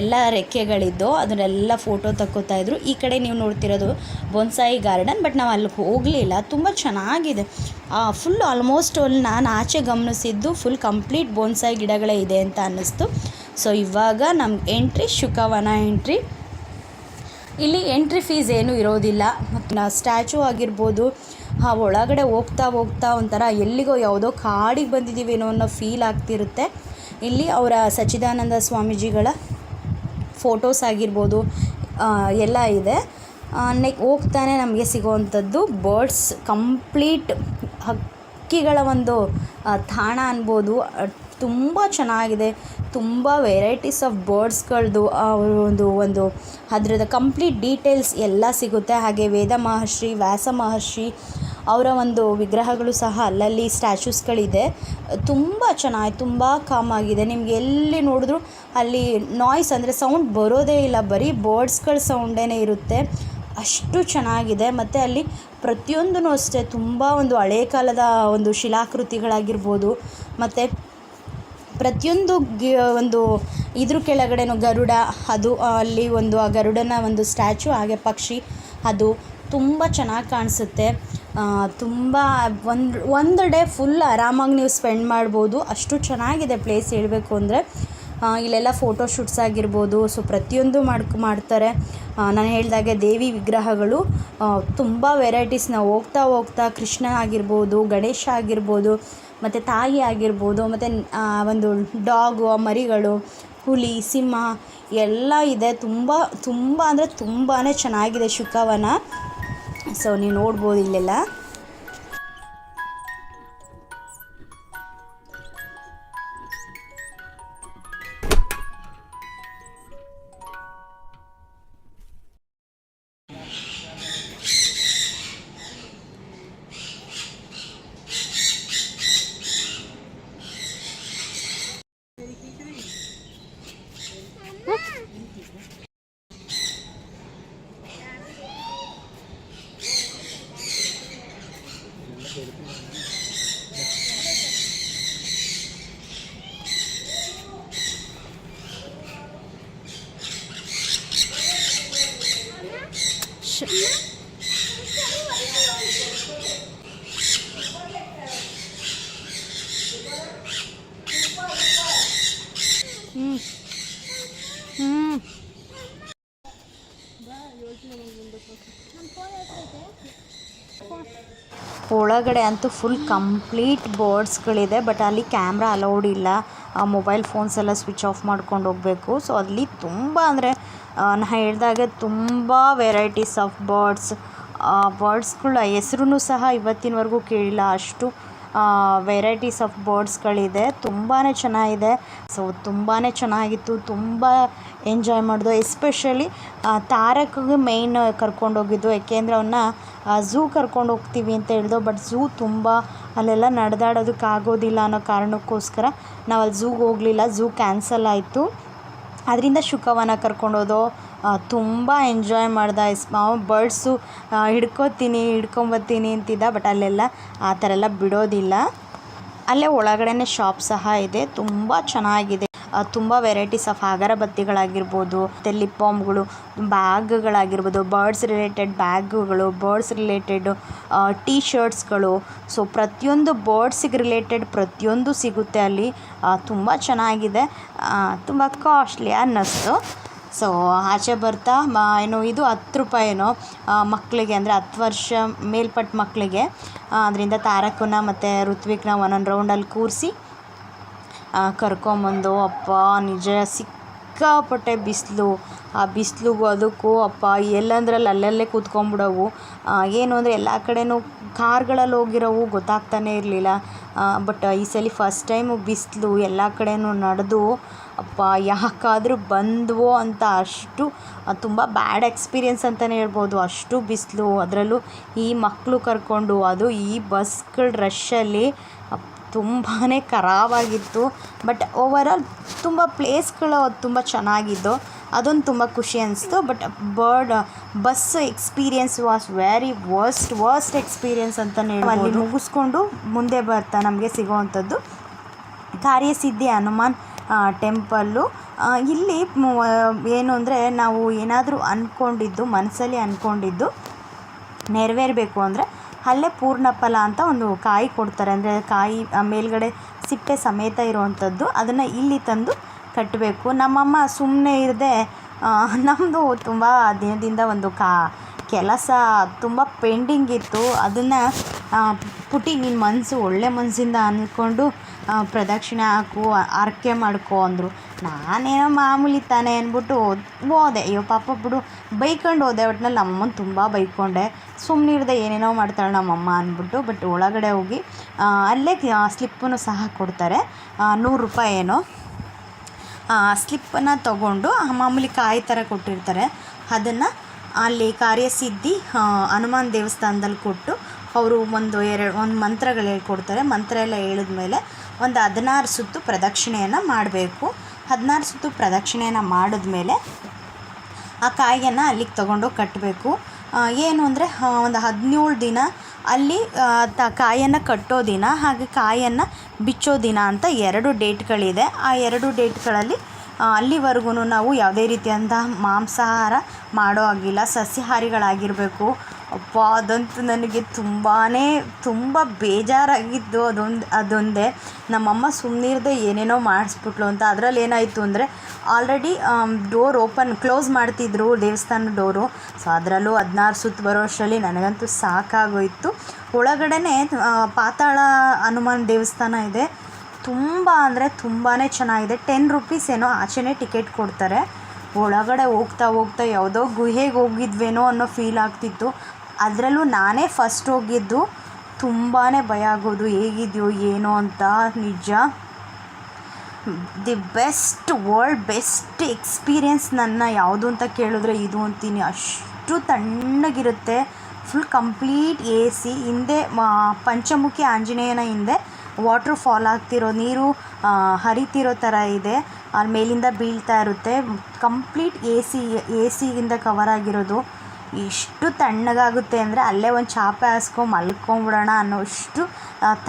ಎಲ್ಲ ರೆಕ್ಕೆಗಳಿದ್ದು ಅದನ್ನೆಲ್ಲ ಫೋಟೋ ತಕ್ಕೋತಾ ಇದ್ರು. ಈ ಕಡೆ ನೀವು ನೋಡ್ತಿರೋದು ಬೊನ್ಸಾಯಿ ಗಾರ್ಡನ್ ಬಟ್ ನಾವು ಅಲ್ಲಿ ಹೋಗಲಿಲ್ಲ. ತುಂಬ ಚೆನ್ನಾಗಿದೆ. ಫುಲ್ ಆಲ್ಮೋಸ್ಟ್ ಅಲ್ಲಿ ನಾನು ಆಚೆ ಗಮನಿಸಿದ್ದು ಫುಲ್ ಕಂಪ್ಲೀಟ್ ಬೋನ್ಸಾಯಿ ಗಿಡಗಳೇ ಇದೆ ಅಂತ ಅನ್ನಿಸ್ತು. ಸೊ ಇವಾಗ ನಮ್ಗೆ ಎಂಟ್ರಿ ಶುಕವನ ಎಂಟ್ರಿ ಇಲ್ಲಿ ಎಂಟ್ರಿ ಫೀಸ್ ಏನೂ ಇರೋದಿಲ್ಲ. ಮತ್ತು ಸ್ಟ್ಯಾಚು ಆಗಿರ್ಬೋದು ಆ ಒಳಗಡೆ ಹೋಗ್ತಾ ಹೋಗ್ತಾ ಒಂಥರ ಎಲ್ಲಿಗೋ ಯಾವುದೋ ಕಾಡಿಗೆ ಬಂದಿದ್ದೀವೇನೋ ಅನ್ನೋ ಫೀಲ್ ಆಗ್ತಿರುತ್ತೆ. ಇಲ್ಲಿ ಅವರ ಸಚ್ಚಿದಾನಂದ ಸ್ವಾಮೀಜಿಗಳ ಫೋಟೋಸ್ ಆಗಿರ್ಬೋದು ಎಲ್ಲ ಇದೆ. ನೆಕ್, ಹೋಗ್ತಾನೆ ನಮಗೆ ಸಿಗುವಂಥದ್ದು ಬರ್ಡ್ಸ್ ಕಂಪ್ಲೀಟ್ ಹಕ್ಕಿಗಳ ಒಂದು ತಾಣ ಅನ್ಬೋದು. ತುಂಬ ಚೆನ್ನಾಗಿದೆ. ತುಂಬ ವೆರೈಟೀಸ್ ಆಫ್ ಬರ್ಡ್ಸ್ಗಳದ್ದು ಒಂದು ಒಂದು ಅದ್ರದ್ದು ಕಂಪ್ಲೀಟ್ ಡೀಟೇಲ್ಸ್ ಎಲ್ಲ ಸಿಗುತ್ತೆ. ಹಾಗೆ ವೇದ ಮಹರ್ಷಿ, ವ್ಯಾಸ ಮಹರ್ಷಿ ಅವರ ಒಂದು ವಿಗ್ರಹಗಳು ಸಹ ಅಲ್ಲಲ್ಲಿ ಸ್ಟ್ಯಾಚ್ಯೂಸ್ಗಳಿದೆ ತುಂಬ ಚೆನ್ನಾಗಿ, ತುಂಬ ಕಾಮ್ ಆಗಿದೆ. ನಿಮ್ಗೆ ಎಲ್ಲಿ ನೋಡಿದ್ರು ಅಲ್ಲಿ ನಾಯ್ಸ್ ಅಂದರೆ ಸೌಂಡ್ ಬರೋದೇ ಇಲ್ಲ. ಬರೀ ಬರ್ಡ್ಸ್ಗಳ ಸೌಂಡೇ ಇರುತ್ತೆ. ಅಷ್ಟು ಚೆನ್ನಾಗಿದೆ. ಮತ್ತು ಅಲ್ಲಿ ಪ್ರತಿಯೊಂದೂ ಅಷ್ಟೇ ತುಂಬ ಒಂದು ಹಳೇ ಕಾಲದ ಒಂದು ಶಿಲಾಕೃತಿಗಳಾಗಿರ್ಬೋದು. ಮತ್ತು ಪ್ರತಿಯೊಂದು ಒಂದು ಇದ್ರ ಕೆಳಗಡೆನೂ ಗರುಡ, ಅದು ಅಲ್ಲಿ ಒಂದು ಆ ಗರುಡನ ಒಂದು ಸ್ಟ್ಯಾಚು, ಹಾಗೆ ಪಕ್ಷಿ, ಅದು ತುಂಬ ಚೆನ್ನಾಗಿ ಕಾಣಿಸುತ್ತೆ. ತುಂಬ ಒಂದು ಒಂದು ಡೇ ಫುಲ್ ಆರಾಮಾಗಿ ನೀವು ಸ್ಪೆಂಡ್ ಮಾಡ್ಬೋದು. ಅಷ್ಟು ಚೆನ್ನಾಗಿದೆ ಪ್ಲೇಸ್ ಹೇಳಬೇಕು ಅಂದರೆ. ಇಲ್ಲೆಲ್ಲ ಫೋಟೋ ಶೂಟ್ಸ್ ಆಗಿರ್ಬೋದು. ಸೊ, ಪ್ರತಿಯೊಂದು ಮಾಡ್ಕೊ, ಮಾಡ್ತಾರೆ. ನಾನು ಹೇಳಿದಾಗೆ ದೇವಿ ವಿಗ್ರಹಗಳು. ತುಂಬ ವೆರೈಟೀಸ್ ನಾವು ಹೋಗ್ತಾ ಹೋಗ್ತಾ ಕೃಷ್ಣ ಆಗಿರ್ಬೋದು, ಗಣೇಶ ಆಗಿರ್ಬೋದು ಮತ್ತು ತಾಯಿ ಆಗಿರ್ಬೋದು, ಮತ್ತು ಒಂದು ಡಾಗು ಮರಿಗಳು, ಹುಲಿ, ಸಿಂಹ ಎಲ್ಲ ಇದೆ. ತುಂಬ ತುಂಬ ಅಂದರೆ ತುಂಬಾ ಚೆನ್ನಾಗಿದೆ ಶುಕವನ ಸೊ ನೀವು ನೋಡ್ಬೋದು ಇಲ್ಲೆಲ್ಲ. ಒಳಗಡೆ ಅಂತೂ ಫುಲ್ ಕಂಪ್ಲೀಟ್ ಬೋರ್ಡ್ಸ್ಗಳಿದೆ ಬಟ್ ಅಲ್ಲಿ ಕ್ಯಾಮ್ರಾ ಅಲೌಡ್ ಇಲ್ಲ. ಮೊಬೈಲ್ ಫೋನ್ಸ್ ಎಲ್ಲ ಸ್ವಿಚ್ ಆಫ್ ಮಾಡ್ಕೊಂಡು ಹೋಗಬೇಕು. ಸೊ ಅಲ್ಲಿ ತುಂಬ ಅಂದರೆ ನಾನು ಹೇಳಿದಾಗೆ ತುಂಬ ವೆರೈಟೀಸ್ ಆಫ್ ಬರ್ಡ್ಸ್ ಬರ್ಡ್ಸ್ಗಳ ಹೆಸ್ರೂ ಸಹ ಇವತ್ತಿನವರೆಗೂ ಕೇಳಿಲ್ಲ. ಅಷ್ಟು ವೆರೈಟೀಸ್ ಆಫ್ ಬರ್ಡ್ಸ್ಗಳಿದೆ ತುಂಬಾ ಚೆನ್ನಾಗಿದೆ. ಸೊ ತುಂಬಾ ಚೆನ್ನಾಗಿತ್ತು. ತುಂಬ ಎಂಜಾಯ್ ಮಾಡಿದ್ವು. ಎಸ್ಪೆಷಲಿ ತಾರಕ್ಗೆ ಮೇಯ್ನ್ ಕರ್ಕೊಂಡೋಗಿದ್ದು ಯಾಕೆಂದರೆ ಅವನ್ನ ಝೂ ಕರ್ಕೊಂಡು ಹೋಗ್ತೀವಿ ಅಂತ ಹೇಳಿದೋ, ಬಟ್ ಝೂ ತುಂಬ ಅಲ್ಲೆಲ್ಲ ನಡೆದಾಡೋದಕ್ಕೆ ಆಗೋದಿಲ್ಲ ಅನ್ನೋ ಕಾರಣಕ್ಕೋಸ್ಕರ ನಾವು ಅಲ್ಲಿ ಝೂಗೆ ಹೋಗಲಿಲ್ಲ. ಝೂ ಕ್ಯಾನ್ಸಲ್ ಆಯಿತು. ಅದರಿಂದ ಶುಕವನ ಕರ್ಕೊಂಡೋದೋ ತುಂಬ ಎಂಜಾಯ್ ಮಾಡ್ದ. ಎಸ್ ಬರ್ಡ್ಸು ಹಿಡ್ಕೊತೀನಿ, ಹಿಡ್ಕೊಂಬತ್ತೀನಿ ಅಂತಿದ್ದ, ಬಟ್ ಅಲ್ಲೆಲ್ಲ ಆ ಥರ ಎಲ್ಲ ಬಿಡೋದಿಲ್ಲ. ಅಲ್ಲೇ ಒಳಗಡೆನೇ ಶಾಪ್ ಸಹ ಇದೆ. ತುಂಬ ಚೆನ್ನಾಗಿದೆ. ತುಂಬ ವೆರೈಟೀಸ್ ಆಫ್ ಅಗರಬತ್ತಿಗಳಾಗಿರ್ಬೋದು, ಮತ್ತು ಲಿಪ್ ಬಾಮ್ಗಳು ಬ್ಯಾಗ್ಗಳಾಗಿರ್ಬೋದು ಬರ್ಡ್ಸ್ ರಿಲೇಟೆಡ್ ಬ್ಯಾಗ್ಗಳು ಬರ್ಡ್ಸ್ ರಿಲೇಟೆಡ್ ಟೀ ಶರ್ಟ್ಸ್ಗಳು ಸೊ ಪ್ರತಿಯೊಂದು ಬರ್ಡ್ಸಿಗೆ ರಿಲೇಟೆಡ್ ಪ್ರತಿಯೊಂದು ಸಿಗುತ್ತೆ ಅಲ್ಲಿ. ತುಂಬ ಚೆನ್ನಾಗಿದೆ. ತುಂಬ ಕಾಸ್ಟ್ಲಿ ಅನ್ನಿಸ್ತು. ಸೊ ಆಚೆ ಬರ್ತಾ ಏನು, ಇದು ಹತ್ತು ರೂಪಾಯಿನೋ ಮಕ್ಕಳಿಗೆ ಅಂದರೆ ಹತ್ತು ವರ್ಷ ಮೇಲ್ಪಟ್ಟ ಮಕ್ಕಳಿಗೆ ಅದರಿಂದ ತಾರಕನ ಮತ್ತು ಋತ್ವಿಕ್ನ ಒಂದೊಂದು ರೌಂಡಲ್ಲಿ ಕೂರಿಸಿ ಕರ್ಕೊಂಬಂದು, ಅಪ್ಪ, ನಿಜ ಸಿಕ್ಕಾಪಟ್ಟೆ ಬಿಸಿಲು. ಆ ಬಿಸಿಲಿಗೂ ಅದಕ್ಕೂ ಅಪ್ಪ, ಎಲ್ಲಂದ್ರಲ್ಲಿ ಅಲ್ಲಲ್ಲೇ ಕೂತ್ಕೊಂಡ್ಬಿಡವು ಏನು ಅಂದರೆ ಎಲ್ಲ ಕಡೆಯೂ ಕಾರ್ಗಳಲ್ಲಿ ಹೋಗಿರೋವು ಗೊತ್ತಾಗ್ತಾನೆ ಇರಲಿಲ್ಲ. ಬಟ್ ಈ ಸಲ ಫಸ್ಟ್ ಟೈಮು ಬಿಸಿಲು ಎಲ್ಲ ಕಡೆಯೂ ನಡೆದು, ಅಪ್ಪ, ಯಾಕಾದರೂ ಬಂದವೋ ಅಂತ ಅಷ್ಟು ತುಂಬ ಬ್ಯಾಡ್ ಎಕ್ಸ್ಪೀರಿಯೆನ್ಸ್ ಅಂತಲೇ ಹೇಳ್ಬೋದು. ಅಷ್ಟು ಬಿಸಿಲು. ಅದರಲ್ಲೂ ಈ ಮಕ್ಕಳು ಕರ್ಕೊಂಡು, ಅದು ಈ ಬಸ್ಗಳ ರಶ್ಶಲ್ಲಿ ತುಂಬಾ ಖರಾಬಾಗಿತ್ತು. ಬಟ್ ಓವರಾಲ್ ತುಂಬ ಪ್ಲೇಸ್ಗಳು ತುಂಬ ಚೆನ್ನಾಗಿದ್ದು. ಅದೊಂದು ತುಂಬ ಖುಷಿ ಅನಿಸ್ತು. But bird bus experience was very worst worst experience ಅಂತಲೇ ಅಲ್ಲಿ ಮುಗಿಸ್ಕೊಂಡು ಮುಂದೆ ಬರ್ತಾ ನಮಗೆ ಸಿಗೋವಂಥದ್ದು. ಕಾರ್ಯಸಿದ್ಧಿ ಹನುಮಾನ್ ಟೆಂಪಲ್ಲು ಇಲ್ಲಿ ಏನು ಅಂದರೆ ನಾವು ಏನಾದರೂ ಅಂದ್ಕೊಂಡಿದ್ದು ಮನಸ್ಸಲ್ಲಿ ಅಂದ್ಕೊಂಡಿದ್ದು ನೆರವೇರಬೇಕು ಅಂದರೆ ಅಲ್ಲೇ ಪೂರ್ಣಫಲ ಅಂತ ಒಂದು ಕಾಯಿ ಕೊಡ್ತಾರೆ. ಅಂದರೆ ಕಾಯಿ ಮೇಲ್ಗಡೆ ಸಿಪ್ಪೆ ಸಮೇತ ಇರುವಂಥದ್ದು. ಅದನ್ನು ಇಲ್ಲಿ ತಂದು ಕಟ್ಟಬೇಕು ನಮ್ಮಮ್ಮ ಸುಮ್ಮನೆ ಇರದೆ ನಮ್ಮದು ತುಂಬ ದಿನದಿಂದ ಒಂದು ಕಾ, ಕೆಲಸ ತುಂಬ ಪೆಂಡಿಂಗ್ ಇತ್ತು. ಅದನ್ನು ಪುಟಿ ನಿನ್ನ ಮನಸ್ಸು ಒಳ್ಳೆ ಮನಸ್ಸಿಂದ ಅಂದ್ಕೊಂಡು ಪ್ರದಕ್ಷಿಣೆ ಹಾಕು ಹರಕೆ ಮಾಡ್ಕೊ ಅಂದರು. ನಾನೇನೋ ಮಾಮೂಲಿ ತಾನೇ ಅಂದ್ಬಿಟ್ಟು ಹೋದೆ ಅಯ್ಯೋ, ಪಾಪ ಬಿಡು. ಬೈಕೊಂಡು ಹೋದೆ ಒಟ್ನಲ್ಲಿ ನಮ್ಮಮ್ಮನ ತುಂಬ ಬೈಕೊಂಡೆ. ಸುಮ್ಮನಿರ್ದೆ ಏನೇನೋ ಮಾಡ್ತಾಳೆ ನಮ್ಮಮ್ಮ ಅಂದ್ಬಿಟ್ಟು, ಬಟ್ ಒಳಗಡೆ ಹೋಗಿ ಅಲ್ಲೇ ಸ್ಲಿಪ್ಪನ್ನು ಸಹ ಕೊಡ್ತಾರೆ. ನೂರು ರೂಪಾಯಿ ಏನೋ. ಸ್ಲಿಪ್ಪನ್ನು ತೊಗೊಂಡು ಮಾಮೂಲಿ ಕಾಯಿ ಥರ ಕೊಟ್ಟಿರ್ತಾರೆ. ಅದನ್ನು ಅಲ್ಲಿ ಕಾರ್ಯಸಿದ್ಧಿ ಹನುಮಾನ್ ದೇವಸ್ಥಾನದಲ್ಲಿ ಕೊಟ್ಟು, ಅವರು ಒಂದು ಎರಡು, ಒಂದು ಮಂತ್ರಗಳು ಹೇಳ್ಕೊಡ್ತಾರೆ. ಮಂತ್ರ ಎಲ್ಲ ಹೇಳಿದ್ಮೇಲೆ ಒಂದು ಹದಿನಾರು ಸುತ್ತು ಪ್ರದಕ್ಷಿಣೆಯನ್ನು ಮಾಡಬೇಕು. ಹದಿನಾರು ಸುತ್ತು ಪ್ರದಕ್ಷಿಣೆಯನ್ನು ಮಾಡಿದ್ಮೇಲೆ ಆ ಕಾಯಿಯನ್ನು ಅಲ್ಲಿಗೆ ತೊಗೊಂಡೋಗಿ ಕಟ್ಟಬೇಕು ಏನು ಅಂದರೆ ಒಂದು ಹದಿನೇಳು ದಿನ ಅಲ್ಲಿ ತ, ಕಾಯನ್ನು ಕಟ್ಟೋ ದಿನ, ಹಾಗೆ ಕಾಯನ್ನು ಬಿಚ್ಚೋ ದಿನ ಅಂತ ಎರಡು ಡೇಟ್ಗಳಿದೆ. ಆ ಎರಡು ಡೇಟ್ಗಳಲ್ಲಿ ಅಲ್ಲಿವರೆಗೂ ನಾವು ಯಾವುದೇ ರೀತಿಯಾದಂತಹ ಮಾಂಸಾಹಾರ ಮಾಡೋ ಹಾಗಿಲ್ಲ. ಸಸ್ಯಾಹಾರಿಗಳಾಗಿರಬೇಕು. ಅಪ್ಪ ಅದಂತೂ ನನಗೆ ತುಂಬಾ ತುಂಬ ಬೇಜಾರಾಗಿದ್ದು ಅದೊಂದು, ಅದೊಂದೇ. ನಮ್ಮಮ್ಮ ಸುಮ್ಮನಿರದೆ ಏನೇನೋ ಮಾಡಿಸ್ಬಿಟ್ಲು ಅಂತ. ಅದರಲ್ಲಿ ಏನಾಯಿತು ಅಂದರೆ ಆಲ್ರೆಡಿ ಡೋರ್ ಓಪನ್ ಕ್ಲೋಸ್ ಮಾಡ್ತಿದ್ರು ದೇವಸ್ಥಾನ ಡೋರು ಸೊ ಅದರಲ್ಲೂ ಹದಿನಾರು ಸುತ್ತು ಬರೋ ಅಷ್ಟರಲ್ಲಿ ನನಗಂತೂ ಸಾಕಾಗೋಯಿತು. ಒಳಗಡೆ ಪಾತಾಳ ಹನುಮಾನ್ ದೇವಸ್ಥಾನ ಇದೆ. ತುಂಬ ಅಂದರೆ ತುಂಬಾ ಚೆನ್ನಾಗಿದೆ. ಟೆನ್ ರುಪೀಸ್ ಏನೋ ಆಚೆನೇ ಟಿಕೆಟ್ ಕೊಡ್ತಾರೆ. ಒಳಗಡೆ ಹೋಗ್ತಾ ಹೋಗ್ತಾ ಯಾವುದೋ ಗುಹೆಗೆ ಹೋಗಿದ್ವೇನೋ ಅನ್ನೋ ಫೀಲ್ ಆಗ್ತಿತ್ತು. ಅದರಲ್ಲೂ ನಾನೇ ಫಸ್ಟ್ ಹೋಗಿದ್ದು. ತುಂಬಾ ಭಯ ಆಗೋದು, ಹೇಗಿದೆಯೋ ಏನೋ ಅಂತ, ನಿಜ. The best world best experience ನನ್ನ ಯಾವುದು ಅಂತ ಕೇಳಿದ್ರೆ ಇದು ಅಂತೀನಿ. ಅಷ್ಟು ತಣ್ಣಗಿರುತ್ತೆ. ಫುಲ್ ಕಂಪ್ಲೀಟ್ ಎ ಸಿ ಹಿಂದೆ ಪಂಚಮುಖಿ ಆಂಜನೇಯನ ಹಿಂದೆ ವಾಟ್ರ್ ಫಾಲ್ ಆಗ್ತಿರೋ ನೀರು ಹರಿತಿರೋ ಥರ ಇದೆ. ಅಲ್ಲಿ ಮೇಲಿಂದ ಬೀಳ್ತಾ ಇರುತ್ತೆ. ಕಂಪ್ಲೀಟ್ ಎ ಸಿ ಎ ಸಿಯಿಂದ ಕವರ್ ಆಗಿರೋದು. ಎಷ್ಟು ತಣ್ಣಗಾಗುತ್ತೆ ಅಂದರೆ ಅಲ್ಲೇ ಒಂದು ಚಾಪೆ ಹಾಸ್ಕೊ ಮಲ್ಕೊಂಬಿಡೋಣ ಅನ್ನೋಷ್ಟು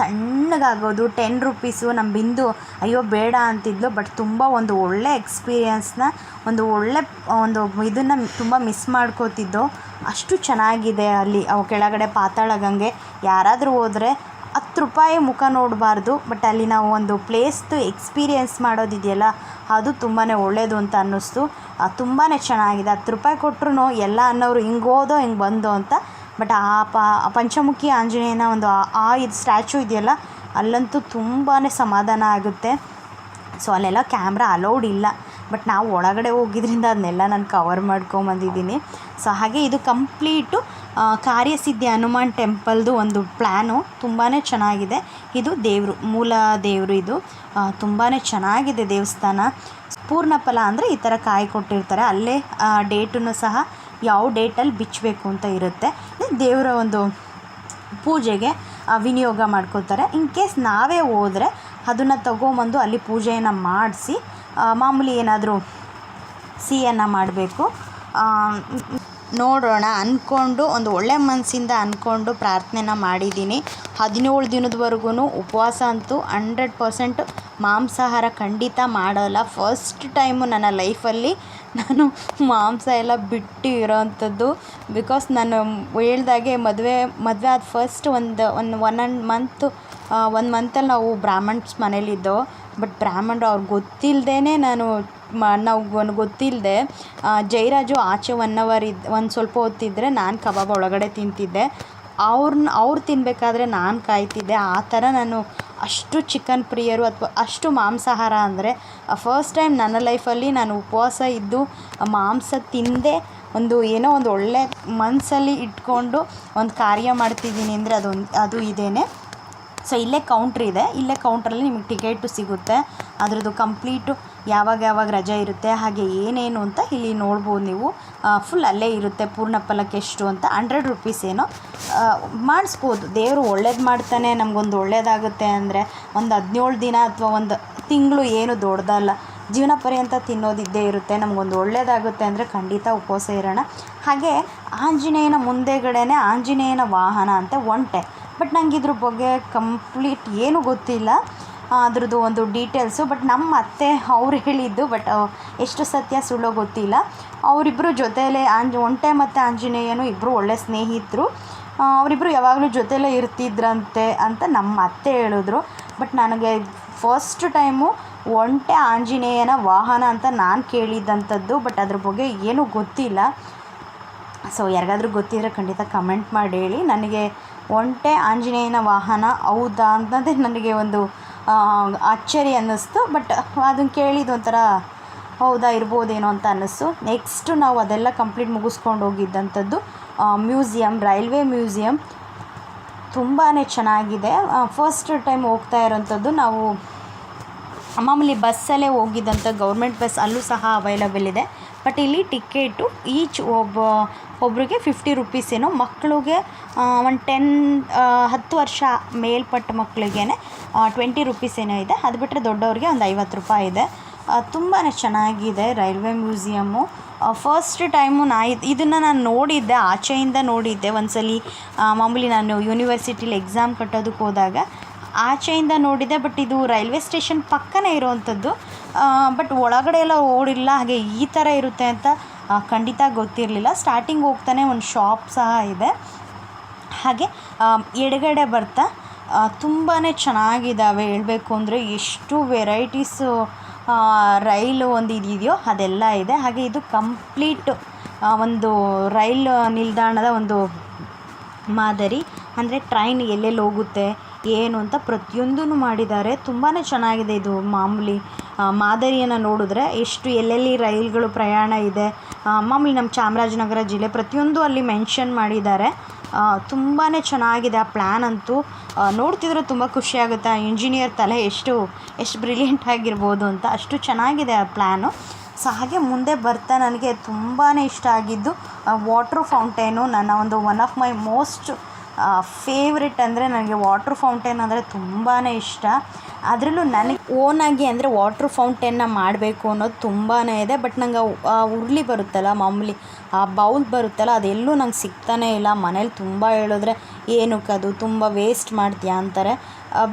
ತಣ್ಣಗಾಗೋದು. ಟೆನ್ ರುಪೀಸು ನಮ್ಮ ಬಿಂದು, ಅಯ್ಯೋ, ಬೇಡ ಅಂತಿದ್ಲು. ಬಟ್ ತುಂಬ ಒಂದು ಒಳ್ಳೆ ಎಕ್ಸ್ಪೀರಿಯನ್ಸ್ನ ಒಂದು ಒಳ್ಳೆ, ಒಂದು ಇದನ್ನು ತುಂಬ ಮಿಸ್ ಮಾಡ್ಕೋತಿದ್ದೋ, ಅಷ್ಟು ಚೆನ್ನಾಗಿದೆ ಅಲ್ಲಿ, ಅವು ಕೆಳಗಡೆ ಪಾತಾಳ ಗಂಗೆ. ಯಾರಾದರೂ ಹೋದರೆ ಹತ್ತು ರೂಪಾಯಿ ಮುಖ ನೋಡಬಾರ್ದು. ಬಟ್ ಅಲ್ಲಿ ನಾವು ಒಂದು ಪ್ಲೇಸ್ದು ಎಕ್ಸ್ಪೀರಿಯೆನ್ಸ್ ಮಾಡೋದಿದೆಯಲ್ಲ ಅದು ತುಂಬಾ ಒಳ್ಳೆಯದು ಅಂತ ಅನ್ನಿಸ್ತು. ತುಂಬಾ ಚೆನ್ನಾಗಿದೆ. ಹತ್ತು ರೂಪಾಯಿ ಕೊಟ್ರು ಎಲ್ಲ ಅನ್ನೋರು ಹಿಂಗೆ ಹೋದೋ, ಹಿಂಗೆ ಬಂದೋ ಅಂತ. ಬಟ್ ಆ ಪಂಚಮುಖಿ ಆಂಜನೇಯನ ಒಂದು ಆ- ಆ ಇದು ಸ್ಟ್ಯಾಚು ಇದೆಯಲ್ಲ, ಅಲ್ಲಂತೂ ತುಂಬಾ ಸಮಾಧಾನ ಆಗುತ್ತೆ. ಸೊ, ಅಲ್ಲೆಲ್ಲ ಕ್ಯಾಮ್ರಾ ಅಲೌಡ್ ಇಲ್ಲ. ಬಟ್ ನಾವು ಒಳಗಡೆ ಹೋಗಿದ್ರಿಂದ ಅದನ್ನೆಲ್ಲ ನಾನು ಕವರ್ ಮಾಡ್ಕೊಂಬಂದಿದ್ದೀನಿ ಸೊ ಹಾಗೆ ಇದು ಕಂಪ್ಲೀಟು ಕಾರ್ಯಸಿದ್ಧಿ ಹನುಮಾನ್ ಟೆಂಪಲ್ದು ಒಂದು ಪ್ಲ್ಯಾನು ತುಂಬಾ ಚೆನ್ನಾಗಿದೆ. ಇದು ದೇವರು, ಮೂಲ ದೇವರು ಇದು. ತುಂಬಾ ಚೆನ್ನಾಗಿದೆ ದೇವಸ್ಥಾನ. ಪೂರ್ಣ ಫಲ ಅಂದರೆ ಈ ಥರ ಕಾಯಿ ಕೊಟ್ಟಿರ್ತಾರೆ. ಅಲ್ಲೇ ಡೇಟನ್ನು ಸಹ ಯಾವ ಡೇಟಲ್ಲಿ ಬಿಚ್ಚಬೇಕು ಅಂತ ಇರುತ್ತೆ. ದೇವರ ಒಂದು ಪೂಜೆಗೆ ವಿನಿಯೋಗ ಮಾಡ್ಕೋತಾರೆ ಇನ್ ಕೇಸ್ ನಾವೇ ಹೋದರೆ ಅದನ್ನು ತಗೊಂಬಂದು ಅಲ್ಲಿ ಪೂಜೆಯನ್ನು ಮಾಡಿಸಿ ಮಾಮೂಲಿ ಏನಾದರೂ ಸಿಹಿಯನ್ನು ಮಾಡಬೇಕು. ನೋಡೋಣ ಅಂದ್ಕೊಂಡು ಒಂದು ಒಳ್ಳೆ ಮನಸ್ಸಿಂದ ಅಂದ್ಕೊಂಡು ಪ್ರಾರ್ಥನೆನ ಮಾಡಿದ್ದೀನಿ. ಹದಿನೇಳು ದಿನದವರೆಗೂ ಉಪವಾಸ ಅಂತೂ ಹಂಡ್ರೆಡ್ ಪರ್ಸೆಂಟ್ ಮಾಂಸಾಹಾರ ಖಂಡಿತ ಮಾಡೋಲ್ಲ. ಫಸ್ಟ್ ಟೈಮು ನನ್ನ ಲೈಫಲ್ಲಿ ನಾನು ಮಾಂಸ ಎಲ್ಲ ಬಿಟ್ಟು ಇರೋವಂಥದ್ದು ಬಿಕಾಸ್ ನಾನು ಹೇಳ್ದಾಗೆ ಮದುವೆ ಮದುವೆ ಆದ ಫಸ್ಟ್ ಒಂದು ಒಂದು ಒನ್ ಆ್ಯಂಡ್ ಮಂತ್ ಒಂದು ಮಂತಲ್ಲಿ ನಾವು ಬ್ರಾಹ್ಮಣ್ಸ್ ಮನೇಲಿದ್ದೋ ಬಟ್ ಬ್ರಾಹ್ಮಣರು ಅವ್ರಿಗೆ ಗೊತ್ತಿಲ್ಲದೇನೆ ನಾನು ಮ, ನಾವು ಗೊತ್ತಿಲ್ಲದೆ ಜೈರಾಜು ಆಚೆ ಒನ್ ಅವರ್ ಇದ್ದು ಒಂದು ಸ್ವಲ್ಪ ಹೊತ್ತಿದ್ರೆ ನಾನು ಕಬಾಬ್ ಒಳಗಡೆ ತಿಂತಿದ್ದೆ. ಅವ್ರನ್ನ ಅವ್ರು ತಿನ್ನಬೇಕಾದ್ರೆ ನಾನು ಕಾಯ್ತಿದ್ದೆ. ಆ ಥರ ನಾನು ಅಷ್ಟು ಚಿಕನ್ ಪ್ರಿಯರು ಅಥವಾ ಅಷ್ಟು ಮಾಂಸಾಹಾರ ಅಂದರೆ ಫಸ್ಟ್ ಟೈಮ್ ನನ್ನ ಲೈಫಲ್ಲಿ ನಾನು ಉಪವಾಸ ಇದ್ದು ಮಾಂಸ ತಿಂದೆ. ಒಂದು ಏನೋ ಒಂದು ಒಳ್ಳೆ ಮನಸ್ಸಲ್ಲಿ ಇಟ್ಕೊಂಡು ಒಂದು ಕಾರ್ಯ ಮಾಡ್ತಿದ್ದೀನಿ ಅಂದರೆ ಅದೊಂದು, ಅದು ಇದೇನೆ. ಸೊ ಇಲ್ಲೇ ಕೌಂಟ್ರ್ ಇದೆ. ಇಲ್ಲೇ ಕೌಂಟ್ರಲ್ಲಿ ನಿಮಗೆ ಟಿಕೆಟು ಸಿಗುತ್ತೆ. ಅದರದ್ದು ಕಂಪ್ಲೀಟು ಯಾವಾಗ ಯಾವಾಗ ರಜೆ ಇರುತ್ತೆ, ಹಾಗೆ ಏನೇನು ಅಂತ ಇಲ್ಲಿ ನೋಡ್ಬೋದು ನೀವು. ಫುಲ್ ಅಲ್ಲೇ ಇರುತ್ತೆ. ಪೂರ್ಣ ಫಲಕ್ಕೆ ಎಷ್ಟು ಅಂತ ಹಂಡ್ರೆಡ್ ರುಪೀಸ್ ಏನೋ. ಮಾಡಿಸ್ಬೋದು. ದೇವರು ಒಳ್ಳೇದು ಮಾಡ್ತಾನೆ. ನಮಗೊಂದು ಒಳ್ಳೇದಾಗುತ್ತೆ ಅಂದರೆ ಒಂದು ಹದಿನೇಳು ದಿನ ಅಥವಾ ಒಂದು ತಿಂಗಳು ಏನು ದೊಡ್ಡದಲ್ಲ. ಜೀವನ ಪರ್ಯಂತ ತಿನ್ನೋದಿದ್ದೇ ಇರುತ್ತೆ. ನಮಗೊಂದು ಒಳ್ಳೇದಾಗುತ್ತೆ ಅಂದರೆ ಖಂಡಿತ ಉಪವಾಸ ಇರೋಣ. ಹಾಗೆ ಆಂಜನೇಯನ ಮುಂದೆಗಡೆನೆ ಆಂಜನೇಯನ ವಾಹನ ಅಂತ ಒಂಟೆ. ಬಟ್ ನಂಗೆ ಇದ್ರ ಬಗ್ಗೆ ಕಂಪ್ಲೀಟ್ ಏನೂ ಗೊತ್ತಿಲ್ಲ. ಅದ್ರದ್ದು ಒಂದು ಡೀಟೇಲ್ಸು. ಬಟ್ ನಮ್ಮ ಅತ್ತೆ ಅವ್ರು ಹೇಳಿದ್ದು, ಬಟ್ ಎಷ್ಟು ಸತ್ಯ ಸುಳ್ಳೋ ಗೊತ್ತಿಲ್ಲ. ಅವರಿಬ್ಬರು ಜೊತೆಯಲ್ಲೇ ಆಂಜ ಒಂಟೆ ಮತ್ತು ಆಂಜನೇಯನು ಇಬ್ಬರು ಒಳ್ಳೆ ಸ್ನೇಹಿತರು. ಅವರಿಬ್ಬರು ಯಾವಾಗಲೂ ಜೊತೆಯಲ್ಲೇ ಇರ್ತಿದ್ರಂತೆ ಅಂತ ನಮ್ಮ ಅತ್ತೆ ಹೇಳಿದ್ರು. ಬಟ್ ನನಗೆ ಫಸ್ಟ್ ಟೈಮು ಒಂಟೆ ಆಂಜನೇಯನ ವಾಹನ ಅಂತ ನಾನು ಕೇಳಿದ್ದಂಥದ್ದು, ಬಟ್ ಅದ್ರ ಬಗ್ಗೆ ಏನೂ ಗೊತ್ತಿಲ್ಲ. ಸೊ, ಯಾರಿಗಾದ್ರೂ ಗೊತ್ತಿದ್ರೆ ಖಂಡಿತ ಕಮೆಂಟ್ ಮಾಡಿ ಹೇಳಿ. ನನಗೆ ಒಂಟೆ ಆಂಜನೇಯನ ವಾಹನ. ಹೌದಾ ಅಂತಂದರೆ ನನಗೆ ಒಂದು ಅಚ್ಚರಿ ಅನ್ನಿಸ್ತು. ಬಟ್ ಅದನ್ನು ಕೇಳಿದ ಒಂಥರ ಹೌದಾ, ಇರ್ಬೋದೇನೋ ಅಂತ ಅನ್ನಿಸ್ತು. ನೆಕ್ಸ್ಟು ನಾವು ಅದೆಲ್ಲ ಕಂಪ್ಲೀಟ್ ಮುಗಿಸ್ಕೊಂಡು ಹೋಗಿದ್ದಂಥದ್ದು ಮ್ಯೂಸಿಯಮ್ ರೈಲ್ವೆ ಮ್ಯೂಸಿಯಮ್ ತುಂಬಾ ಚೆನ್ನಾಗಿದೆ. ಫಸ್ಟ್ ಟೈಮ್ ಹೋಗ್ತಾ ಇರೋಂಥದ್ದು ನಾವು ಮಾಮೂಲಿ ಬಸ್ಸಲ್ಲೇ ಹೋಗಿದ್ದಂಥ ಗೌರ್ಮೆಂಟ್ ಬಸ್ ಅಲ್ಲೂ ಸಹ ಅವೈಲಬಲ್ ಇದೆ. ಬಟ್ ಇಲ್ಲಿ ಟಿಕೆಟು ಈಚ್ ಒಬ್ಬ, ಒಬ್ರಿಗೆ ಫಿಫ್ಟಿ ರುಪೀಸ್ ಏನೋ. ಮಕ್ಕಳಿಗೆ ಒಂದು ಟೆನ್ ಹತ್ತು ವರ್ಷ ಮೇಲ್ಪಟ್ಟ ಮಕ್ಕಳಿಗೆ ಟ್ವೆಂಟಿ ರುಪೀಸ್ ಏನೋ ಇದೆ. ಅದು ಬಿಟ್ಟರೆ ದೊಡ್ಡವ್ರಿಗೆ ಒಂದು ಐವತ್ತು ರೂಪಾಯಿ ಇದೆ. ತುಂಬಾ ಚೆನ್ನಾಗಿದೆ ರೈಲ್ವೆ ಮ್ಯೂಸಿಯಮ್ಮು. ಫಸ್ಟ್ ಟೈಮು ನಾ ಇದು, ಇದನ್ನು ನಾನು ನೋಡಿದ್ದೆ, ಆಚೆಯಿಂದ ನೋಡಿದ್ದೆ. ಒಂದ್ಸಲಿ ಸಲ ಮಾಮೂಲಿ ನಾನು ಯೂನಿವರ್ಸಿಟಿಲಿ ಎಕ್ಸಾಮ್ ಕಟ್ಟೋದಕ್ಕೆ ಹೋದಾಗ ಆಚೆಯಿಂದ ನೋಡಿದ್ದೆ, ಬಟ್ ಇದು ರೈಲ್ವೆ ಸ್ಟೇಷನ್ ಪಕ್ಕನೇ ಇರೋವಂಥದ್ದು ಬಟ್ ಒಳಗಡೆ ಎಲ್ಲ ಓಡಿಲ್ಲ, ಹಾಗೆ ಈ ಥರ ಇರುತ್ತೆ ಅಂತ ಖಂಡಿತ ಗೊತ್ತಿರಲಿಲ್ಲ. ಸ್ಟಾರ್ಟಿಂಗ್ ಹೋಗ್ತಾನೆ ಒಂದು ಶಾಪ್ ಸಹ ಇದೆ. ಹಾಗೆ ಎಡಗಡೆ ಬರ್ತಾ ತುಂಬಾ ಚೆನ್ನಾಗಿದ್ದಾವೆ ಹೇಳಬೇಕು ಅಂದರೆ ಎಷ್ಟು ವೆರೈಟೀಸು ರೈಲು ಒಂದು ಇದೆಯೋ ಅದೆಲ್ಲ ಇದೆ. ಹಾಗೆ ಇದು ಕಂಪ್ಲೀಟ್ ಒಂದು ರೈಲು ನಿಲ್ದಾಣದ ಒಂದು ಮಾದರಿ. ಅಂದರೆ ಟ್ರೈನ್ ಎಲ್ಲೆಲ್ಲಿ ಹೋಗುತ್ತೆ ಏನು ಅಂತ ಪ್ರತಿಯೊಂದೂ ಮಾಡಿದ್ದಾರೆ. ತುಂಬಾ ಚೆನ್ನಾಗಿದೆ ಇದು ಮಾಮೂಲಿ ಮಾದರಿಯನ್ನು ನೋಡಿದ್ರೆ. ಎಷ್ಟು ಎಲ್ಲೆಲ್ಲಿ ರೈಲ್ಗಳು ಪ್ರಯಾಣ ಇದೆ. ಮಾಮೂಲಿ ನಮ್ಮ ಚಾಮರಾಜನಗರ ಜಿಲ್ಲೆ ಪ್ರತಿಯೊಂದು ಅಲ್ಲಿ ಮೆನ್ಷನ್ ಮಾಡಿದ್ದಾರೆ. ತುಂಬಾ ಚೆನ್ನಾಗಿದೆ ಆ ಪ್ಲ್ಯಾನ್ ಅಂತೂ. ನೋಡ್ತಿದ್ರೆ ತುಂಬ ಖುಷಿಯಾಗುತ್ತೆ ಆ ಇಂಜಿನಿಯರ್ ತಲೆ ಎಷ್ಟು ಎಷ್ಟು ಬ್ರಿಲಿಯಂಟ್ ಆಗಿರ್ಬೋದು ಅಂತ. ಅಷ್ಟು ಚೆನ್ನಾಗಿದೆ ಆ ಪ್ಲ್ಯಾನು ಸೊ, ಹಾಗೆ ಮುಂದೆ ಬರ್ತಾ ನನಗೆ ತುಂಬಾ ಇಷ್ಟ ಆಗಿದ್ದು ವಾಟ್ರ್ ಫೌಂಟೇನು. ನನ್ನ ಒಂದು one of my most favourite ಅಂದರೆ ನನಗೆ ವಾಟ್ರ್ ಫೌಂಟೇನ್ ಅಂದರೆ ತುಂಬಾ ಇಷ್ಟ. ಅದರಲ್ಲೂ ನನಗೆ ಓನಾಗಿ ಅಂದರೆ ವಾಟ್ರ್ ಫೌಂಟೇನ್ನ ಮಾಡಬೇಕು ಅನ್ನೋದು ತುಂಬಾ ಇದೆ. ಬಟ್ ನಂಗೆ ಆ ಉರುಳಿ ಬರುತ್ತಲ್ಲ, ಮಾಮೂಲಿ ಆ ಬೌಲ್ ಬರುತ್ತಲ್ಲ, ಅದೆಲ್ಲೂ ನಂಗೆ ಸಿಗ್ತಾನೇ ಇಲ್ಲ. ಮನೇಲಿ ತುಂಬ ಹೇಳಿದ್ರೆ, ಏನಕ್ಕೆ ಅದು ತುಂಬ ವೇಸ್ಟ್ ಮಾಡ್ತೀಯಾ? ಅಂತಾರೆ.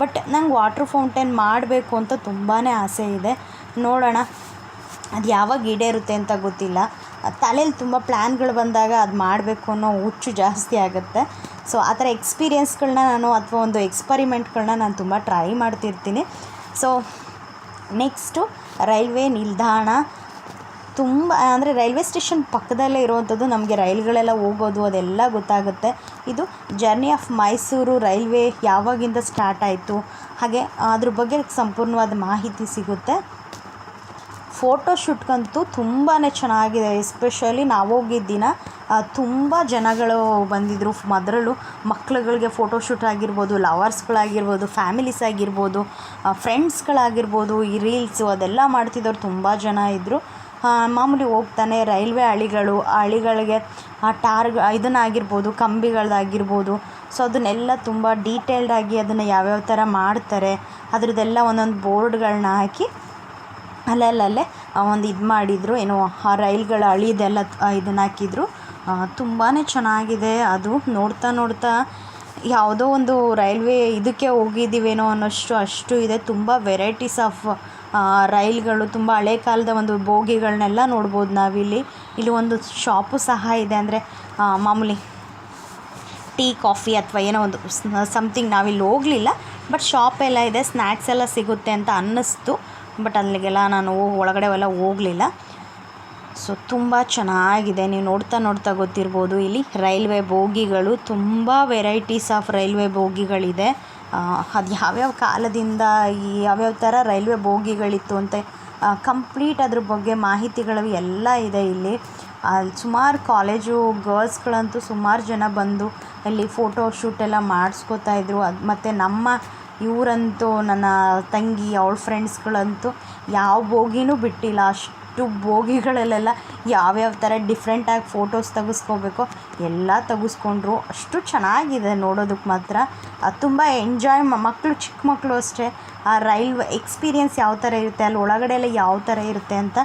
ಬಟ್ ನಂಗೆ ವಾಟ್ರ್ ಫೌಂಟೇನ್ ಮಾಡಬೇಕು ಅಂತ ತುಂಬಾ ಆಸೆ ಇದೆ. ನೋಡೋಣ, ಅದು ಯಾವಾಗ ಈಡೇರುತ್ತೆ ಅಂತ ಗೊತ್ತಿಲ್ಲ. ತಲೆಯಲ್ಲಿ ತುಂಬ ಪ್ಲ್ಯಾನ್ಗಳು ಬಂದಾಗ ಅದು ಮಾಡಬೇಕು ಅನ್ನೋ ಹುಚ್ಚು ಜಾಸ್ತಿ ಆಗುತ್ತೆ. ಸೊ ಆ ಥರ ಎಕ್ಸ್ಪೀರಿಯೆನ್ಸ್ಗಳನ್ನ ನಾನು ಅಥವಾ ಒಂದು ಎಕ್ಸ್ಪರಿಮೆಂಟ್ಗಳನ್ನ ನಾನು ತುಂಬ ಟ್ರೈ ಮಾಡ್ತಿರ್ತೀನಿ. ಸೊ ನೆಕ್ಸ್ಟು ರೈಲ್ವೆ ನಿಲ್ದಾಣ ತುಂಬ, ಅಂದರೆ ರೈಲ್ವೆ ಸ್ಟೇಷನ್ ಪಕ್ಕದಲ್ಲೇ ಇರುವಂಥದ್ದು ನಮಗೆ ರೈಲ್ಗಳೆಲ್ಲ ಹೋಗೋದು ಅದೆಲ್ಲ ಗೊತ್ತಾಗುತ್ತೆ. ಇದು ಜರ್ನಿ ಆಫ್ ಮೈಸೂರು ರೈಲ್ವೆ ಯಾವಾಗಿಂದ ಸ್ಟಾರ್ಟ್ ಆಯಿತು, ಹಾಗೆ ಅದ್ರ ಬಗ್ಗೆ ಸಂಪೂರ್ಣವಾದ ಮಾಹಿತಿ ಸಿಗುತ್ತೆ. ಫೋಟೋಶೂಟ್ಗಂತೂ ತುಂಬಾ ಚೆನ್ನಾಗಿದೆ, ಎಸ್ಪೆಷಲಿ ನಾವು ಹೋಗಿದ್ದ ದಿನ ತುಂಬ ಜನಗಳು ಬಂದಿದ್ದರು ಅದರಲ್ಲೂ ಮಕ್ಳುಗಳಿಗೆ ಫೋಟೋಶೂಟ್ ಆಗಿರ್ಬೋದು, ಲವರ್ಸ್ಗಳಾಗಿರ್ಬೋದು, ಫ್ಯಾಮಿಲೀಸ್ ಆಗಿರ್ಬೋದು ಫ್ರೆಂಡ್ಸ್ಗಳಾಗಿರ್ಬೋದು, ಈ ರೀಲ್ಸು ಅದೆಲ್ಲ ಮಾಡ್ತಿದ್ದವ್ರು ತುಂಬ ಜನ ಇದ್ದರು ಮಾಮೂಲಿ ಹೋಗ್ತಾನೆ ರೈಲ್ವೆ ಹಳಿಗಳು ಹಳಿಗಳಿಗೆ, ಆ ಟಾರ್ ಇದನ್ನಾಗಿರ್ಬೋದು ಕಂಬಿಗಳದ್ದಾಗಿರ್ಬೋದು ಸೊ, ಅದನ್ನೆಲ್ಲ ತುಂಬ ಡೀಟೇಲ್ಡಾಗಿ ಅದನ್ನು ಯಾವ್ಯಾವ ಥರ ಮಾಡ್ತಾರೆ, ಅದರದ್ದೆಲ್ಲ ಒಂದೊಂದು ಬೋರ್ಡ್ಗಳನ್ನ ಹಾಕಿ ಅಲ್ಲಲ್ಲೇ ಒಂದು ಇದು ಮಾಡಿದರು, ಏನೋ ಆ ರೈಲ್ಗಳ ಹಳಿದೆಲ್ಲ ಇದನ್ನು ಹಾಕಿದ್ರು. ತುಂಬಾ ಚೆನ್ನಾಗಿದೆ. ಅದು ನೋಡ್ತಾ ನೋಡ್ತಾ ಯಾವುದೋ ಒಂದು ರೈಲ್ವೆ ಇದಕ್ಕೆ ಹೋಗಿದ್ದೀವೇನೋ ಅನ್ನೋಷ್ಟು, ಅಷ್ಟು ಇದೆ. ತುಂಬ ವೆರೈಟೀಸ್ ಆಫ್ ರೈಲ್ಗಳು, ತುಂಬ ಹಳೆ ಕಾಲದ ಒಂದು ಬೋಗಿಗಳನ್ನೆಲ್ಲ ನೋಡ್ಬೋದು ನಾವಿಲ್ಲಿ. ಇಲ್ಲಿ ಒಂದು ಶಾಪು ಸಹ ಇದೆ ಅಂದರೆ ಮಾಮೂಲಿ ಟೀ, ಕಾಫಿ ಅಥವಾ ಏನೋ ಒಂದು ಸಮಥಿಂಗ್ ನಾವಿಲ್ಲಿ ಹೋಗಲಿಲ್ಲ. ಬಟ್ ಶಾಪ್ ಎಲ್ಲ ಇದೆ ಸ್ನ್ಯಾಕ್ಸ್ ಎಲ್ಲ ಸಿಗುತ್ತೆ ಅಂತ ಅನ್ನಿಸ್ತು. ಬಟ್ ಅಲ್ಲಿಗೆಲ್ಲ ನಾನು ಒಳಗಡೆ ಎಲ್ಲ ಹೋಗಲಿಲ್ಲ. ಸೊ ತುಂಬ ಚೆನ್ನಾಗಿದೆ. ನೀವು ನೋಡ್ತಾ ನೋಡ್ತಾ ಗೊತ್ತಿರ್ಬೋದು, ಇಲ್ಲಿ ರೈಲ್ವೆ ಬೋಗಿಗಳು, ತುಂಬ ವೆರೈಟೀಸ್ ಆಫ್ ರೈಲ್ವೆ ಬೋಗಿಗಳಿದೆ. ಅದು ಯಾವ್ಯಾವ ಕಾಲದಿಂದ ಈ ಯಾವ್ಯಾವ ಥರ ರೈಲ್ವೆ ಬೋಗಿಗಳಿತ್ತು ಅಂತ ಕಂಪ್ಲೀಟ್ ಅದ್ರ ಬಗ್ಗೆ ಮಾಹಿತಿಗಳು ಎಲ್ಲ ಇದೆ ಇಲ್ಲಿ. ಅಲ್ಲಿ ಸುಮಾರು ಕಾಲೇಜು ಗರ್ಲ್ಸ್ಗಳಂತೂ ಸುಮಾರು ಜನ ಬಂದು ಅಲ್ಲಿ ಫೋಟೋ ಶೂಟ್ ಎಲ್ಲ ಮಾಡಿಸ್ಕೋತಾ ಇದ್ದರು ಅದು ಮತ್ತು ನಮ್ಮ ಇವರಂತೂ ನನ್ನ ತಂಗಿ, ಅವಳ ಫ್ರೆಂಡ್ಸ್ಗಳಂತೂ ಯಾವ ಬೋಗಿನೂ ಬಿಟ್ಟಿಲ್ಲ. ಅಷ್ಟು ಬೋಗಿಗಳಲ್ಲೆಲ್ಲ ಯಾವ್ಯಾವ ಥರ ಡಿಫ್ರೆಂಟಾಗಿ ಫೋಟೋಸ್ ತೆಗೆಸ್ಕೋಬೇಕು, ಎಲ್ಲ ತೆಗೆಸ್ಕೊಂಡ್ರು. ಅಷ್ಟು ಚೆನ್ನಾಗಿದೆ ನೋಡೋದಕ್ಕೆ ಮಾತ್ರ. ತುಂಬ ಎಂಜಾಯ್ ಮಕ್ಕಳು ಚಿಕ್ಕ ಮಕ್ಕಳು ಅಷ್ಟೇ. ಆ ರೈಲ್ವೆ ಎಕ್ಸ್ಪೀರಿಯೆನ್ಸ್ ಯಾವ ಥರ ಇರುತ್ತೆ, ಅಲ್ಲಿ ಒಳಗಡೆ ಎಲ್ಲ ಯಾವ ಥರ ಇರುತ್ತೆ ಅಂತ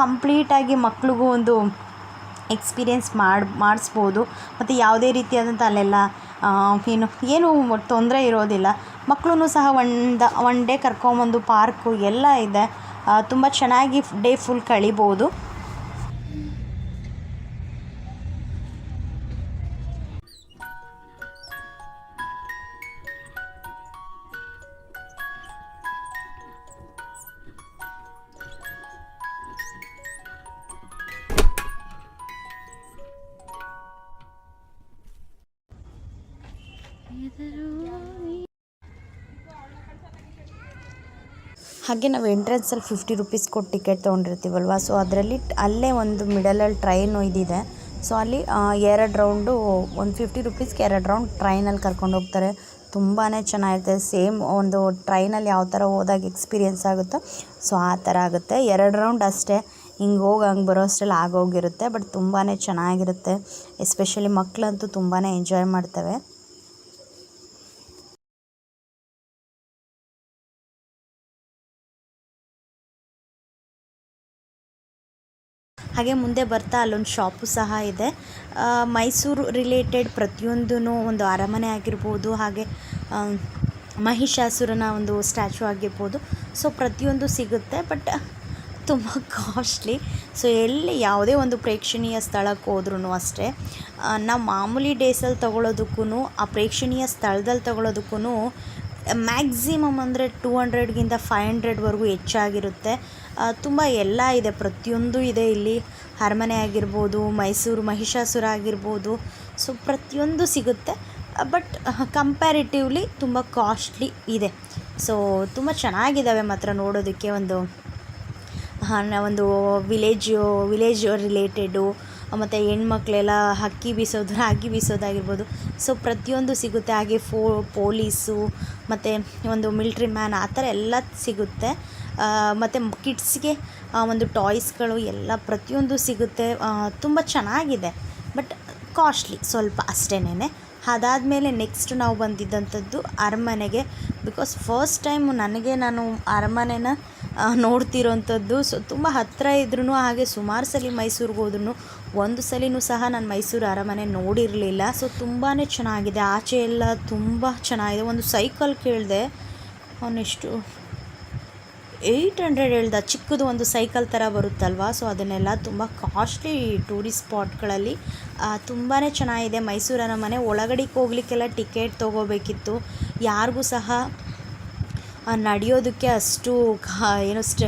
ಕಂಪ್ಲೀಟಾಗಿ ಮಕ್ಳಿಗೂ ಒಂದು ಎಕ್ಸ್ಪೀರಿಯೆನ್ಸ್ ಮಾಡಿ, ಮಾಡಿಸ್ಬೋದು. ಮತ್ತು ಯಾವುದೇ ರೀತಿಯಾದಂಥ ಅಲ್ಲೆಲ್ಲ ಏನು ಏನು ತೊಂದರೆ ಇರೋದಿಲ್ಲ. ಮಕ್ಳೂ ಸಹ ಒಂದು ಒನ್ ಡೇ ಕರ್ಕೊಂಬಂದು ಪಾರ್ಕು ಎಲ್ಲ ಇದೆ. ತುಂಬ ಚೆನ್ನಾಗಿ ಡೇ ಫುಲ್ ಕಳಿಬೋದು. ಹಾಗೆ ನಾವು ಎಂಟ್ರೆನ್ಸಲ್ಲಿ ಫಿಫ್ಟಿ ರುಪೀಸ್ ಕೊಟ್ಟು ಟಿಕೆಟ್ ತೊಗೊಂಡಿರ್ತೀವಲ್ವ? ಸೊ ಅದರಲ್ಲಿ ಅಲ್ಲೇ ಒಂದು ಮಿಡಲಲ್ಲಿ ಟ್ರೈನು ಇದಿದೆ. ಸೊ ಅಲ್ಲಿ ಎರಡು ರೌಂಡು ಒಂದು ಫಿಫ್ಟಿ ರುಪೀಸ್ಗೆ ಎರಡು ರೌಂಡ್ ಟ್ರೈನಲ್ಲಿ ಕರ್ಕೊಂಡು ಹೋಗ್ತಾರೆ. ತುಂಬಾ ಚೆನ್ನಾಗಿರುತ್ತೆ. ಸೇಮ್ ಒಂದು ಟ್ರೈನಲ್ಲಿ ಯಾವ ಥರ ಹೋದಾಗ ಎಕ್ಸ್ಪೀರಿಯೆನ್ಸ್ ಆಗುತ್ತೋ, ಸೊ, ಆ ಥರ ಆಗುತ್ತೆ. ಎರಡು ರೌಂಡ್ ಅಷ್ಟೇ. ಹಿಂಗೆ ಹೋಗಿ, ಹಂಗೆ ಬರೋ ಅಷ್ಟರಲ್ಲಿ ಆಗೋಗಿರುತ್ತೆ. ಬಟ್ ತುಂಬಾ ಚೆನ್ನಾಗಿರುತ್ತೆ. ಎಸ್ಪೆಷಲಿ ಮಕ್ಕಳಂತೂ ತುಂಬಾ ಎಂಜಾಯ್ ಮಾಡ್ತವೆ. ಹಾಗೆ ಮುಂದೆ ಬರ್ತಾ ಅಲ್ಲೊಂದು ಶಾಪು ಸಹ ಇದೆ. ಮೈಸೂರು ರಿಲೇಟೆಡ್ ಪ್ರತಿಯೊಂದೂ ಒಂದು ಅರಮನೆ ಆಗಿರ್ಬೋದು, ಹಾಗೆ ಮಹಿಷಾಸುರನ ಒಂದು ಸ್ಟ್ಯಾಚು ಆಗಿರ್ಬೋದು. ಸೊ ಪ್ರತಿಯೊಂದು ಸಿಗುತ್ತೆ ಬಟ್ ತುಂಬ ಕಾಸ್ಟ್ಲಿ ಸೊ ಎಲ್ಲಿ ಯಾವುದೇ ಒಂದು ಪ್ರೇಕ್ಷಣೀಯ ಸ್ಥಳಕ್ಕೆ ಹೋದ್ರೂ ಅಷ್ಟೇ ನಾವು ಮಾಮೂಲಿ ಡೇಸಲ್ಲಿ ತೊಗೊಳೋದಕ್ಕೂ ಆ ಪ್ರೇಕ್ಷಣೀಯ ಸ್ಥಳದಲ್ಲಿ ತೊಗೊಳೋದಕ್ಕೂ ಮ್ಯಾಕ್ಸಿಮಮ್ ಅಂದರೆ ಟೂ ಹಂಡ್ರೆಡ್ಗಿಂತ ಫೈವ್ ಹಂಡ್ರೆಡ್ವರೆಗೂ ಹೆಚ್ಚಾಗಿರುತ್ತೆ. ತುಂಬ ಎಲ್ಲ ಇದೆ. ಪ್ರತಿಯೊಂದು ಇದೆ ಇಲ್ಲಿ. ಅರಮನೆ ಆಗಿರ್ಬೋದು, ಮೈಸೂರು, ಮಹಿಷಾಸುರ ಆಗಿರ್ಬೋದು. ಸೊ ಪ್ರತಿಯೊಂದು ಸಿಗುತ್ತೆ. ಬಟ್ ಕಂಪ್ಯಾರಿಟಿವ್ಲಿ ತುಂಬ ಕಾಸ್ಟ್ಲಿ ಇದೆ. ಸೊ ತುಂಬ ಚೆನ್ನಾಗಿದ್ದಾವೆ ಮಾತ್ರ ನೋಡೋದಕ್ಕೆ ಒಂದು ಒಂದು ವಿಲೇಜು ವಿಲೇಜ್ ರಿಲೇಟೆಡು ಮತ್ತು ಹೆಣ್ಮಕ್ಳೆಲ್ಲ ಹಕ್ಕಿ ಬೀಸೋದು, ರಾಗಿ ಬೀಸೋದಾಗಿರ್ಬೋದು. ಸೊ ಪ್ರತಿಯೊಂದು ಸಿಗುತ್ತೆ. ಹಾಗೆ ಫೋ, ಪೊಲೀಸು, ಮತ್ತು ಒಂದು ಮಿಲ್ಟ್ರಿ ಮ್ಯಾನ್ ಆ ಥರ ಎಲ್ಲ ಸಿಗುತ್ತೆ. ಮತ್ತು ಕಿಡ್ಸ್ಗೆ ಒಂದು ಟಾಯ್ಸ್ಗಳು ಎಲ್ಲ ಪ್ರತಿಯೊಂದು ಸಿಗುತ್ತೆ. ತುಂಬ ಚೆನ್ನಾಗಿದೆ. ಬಟ್ ಕಾಸ್ಟ್ಲಿ ಸ್ವಲ್ಪ ಅಷ್ಟೇನೆ ಅದಾದಮೇಲೆ ನೆಕ್ಸ್ಟ್ ನಾವು ಬಂದಿದ್ದಂಥದ್ದು ಅರಮನೆಗೆ. ಬಿಕಾಸ್ ಫಸ್ಟ್ ಟೈಮು ನನಗೆ ನಾನು ಅರಮನೆನ ನೋಡ್ತಿರೋಂಥದ್ದು. ಸೊ ತುಂಬ ಹತ್ತಿರ ಇದ್ರೂ ಹಾಗೆ ಸುಮಾರು ಸಲ ಮೈಸೂರಿಗೆ ಹೋದ್ರೂ ಒಂದು ಸಲಿನೂ ಸಹ ನಾನು ಮೈಸೂರು ಅರಮನೆ ನೋಡಿರಲಿಲ್ಲ. ಸೊ ತುಂಬಾ ಚೆನ್ನಾಗಿದೆ. ಆಚೆ ಎಲ್ಲ ತುಂಬ ಚೆನ್ನಾಗಿದೆ. ಒಂದು ಸೈಕಲ್ ಕೇಳಿದೆ ಅವನೆಷ್ಟು ಏಯ್ಟ್ ಹಂಡ್ರೆಡ್ ಹೇಳ್ದ. ಚಿಕ್ಕದು ಒಂದು ಸೈಕಲ್ ಥರ ಬರುತ್ತಲ್ವ? ಸೊ ಅದನ್ನೆಲ್ಲ ತುಂಬ ಕಾಸ್ಟ್ಲಿ ಟೂರಿಸ್ಟ್ ಸ್ಪಾಟ್ಗಳಲ್ಲಿ ತುಂಬಾ ಚೆನ್ನಾಗಿದೆ. ಮೈಸೂರು ಅರಮನೆ ಒಳಗಡೆಗೆ ಹೋಗ್ಲಿಕ್ಕೆಲ್ಲ ಟಿಕೆಟ್ ತೊಗೋಬೇಕಿತ್ತು. ಯಾರಿಗೂ ಸಹ ನಡೆಯೋದಕ್ಕೆ ಅಷ್ಟು ಏನು ಸ್ಟ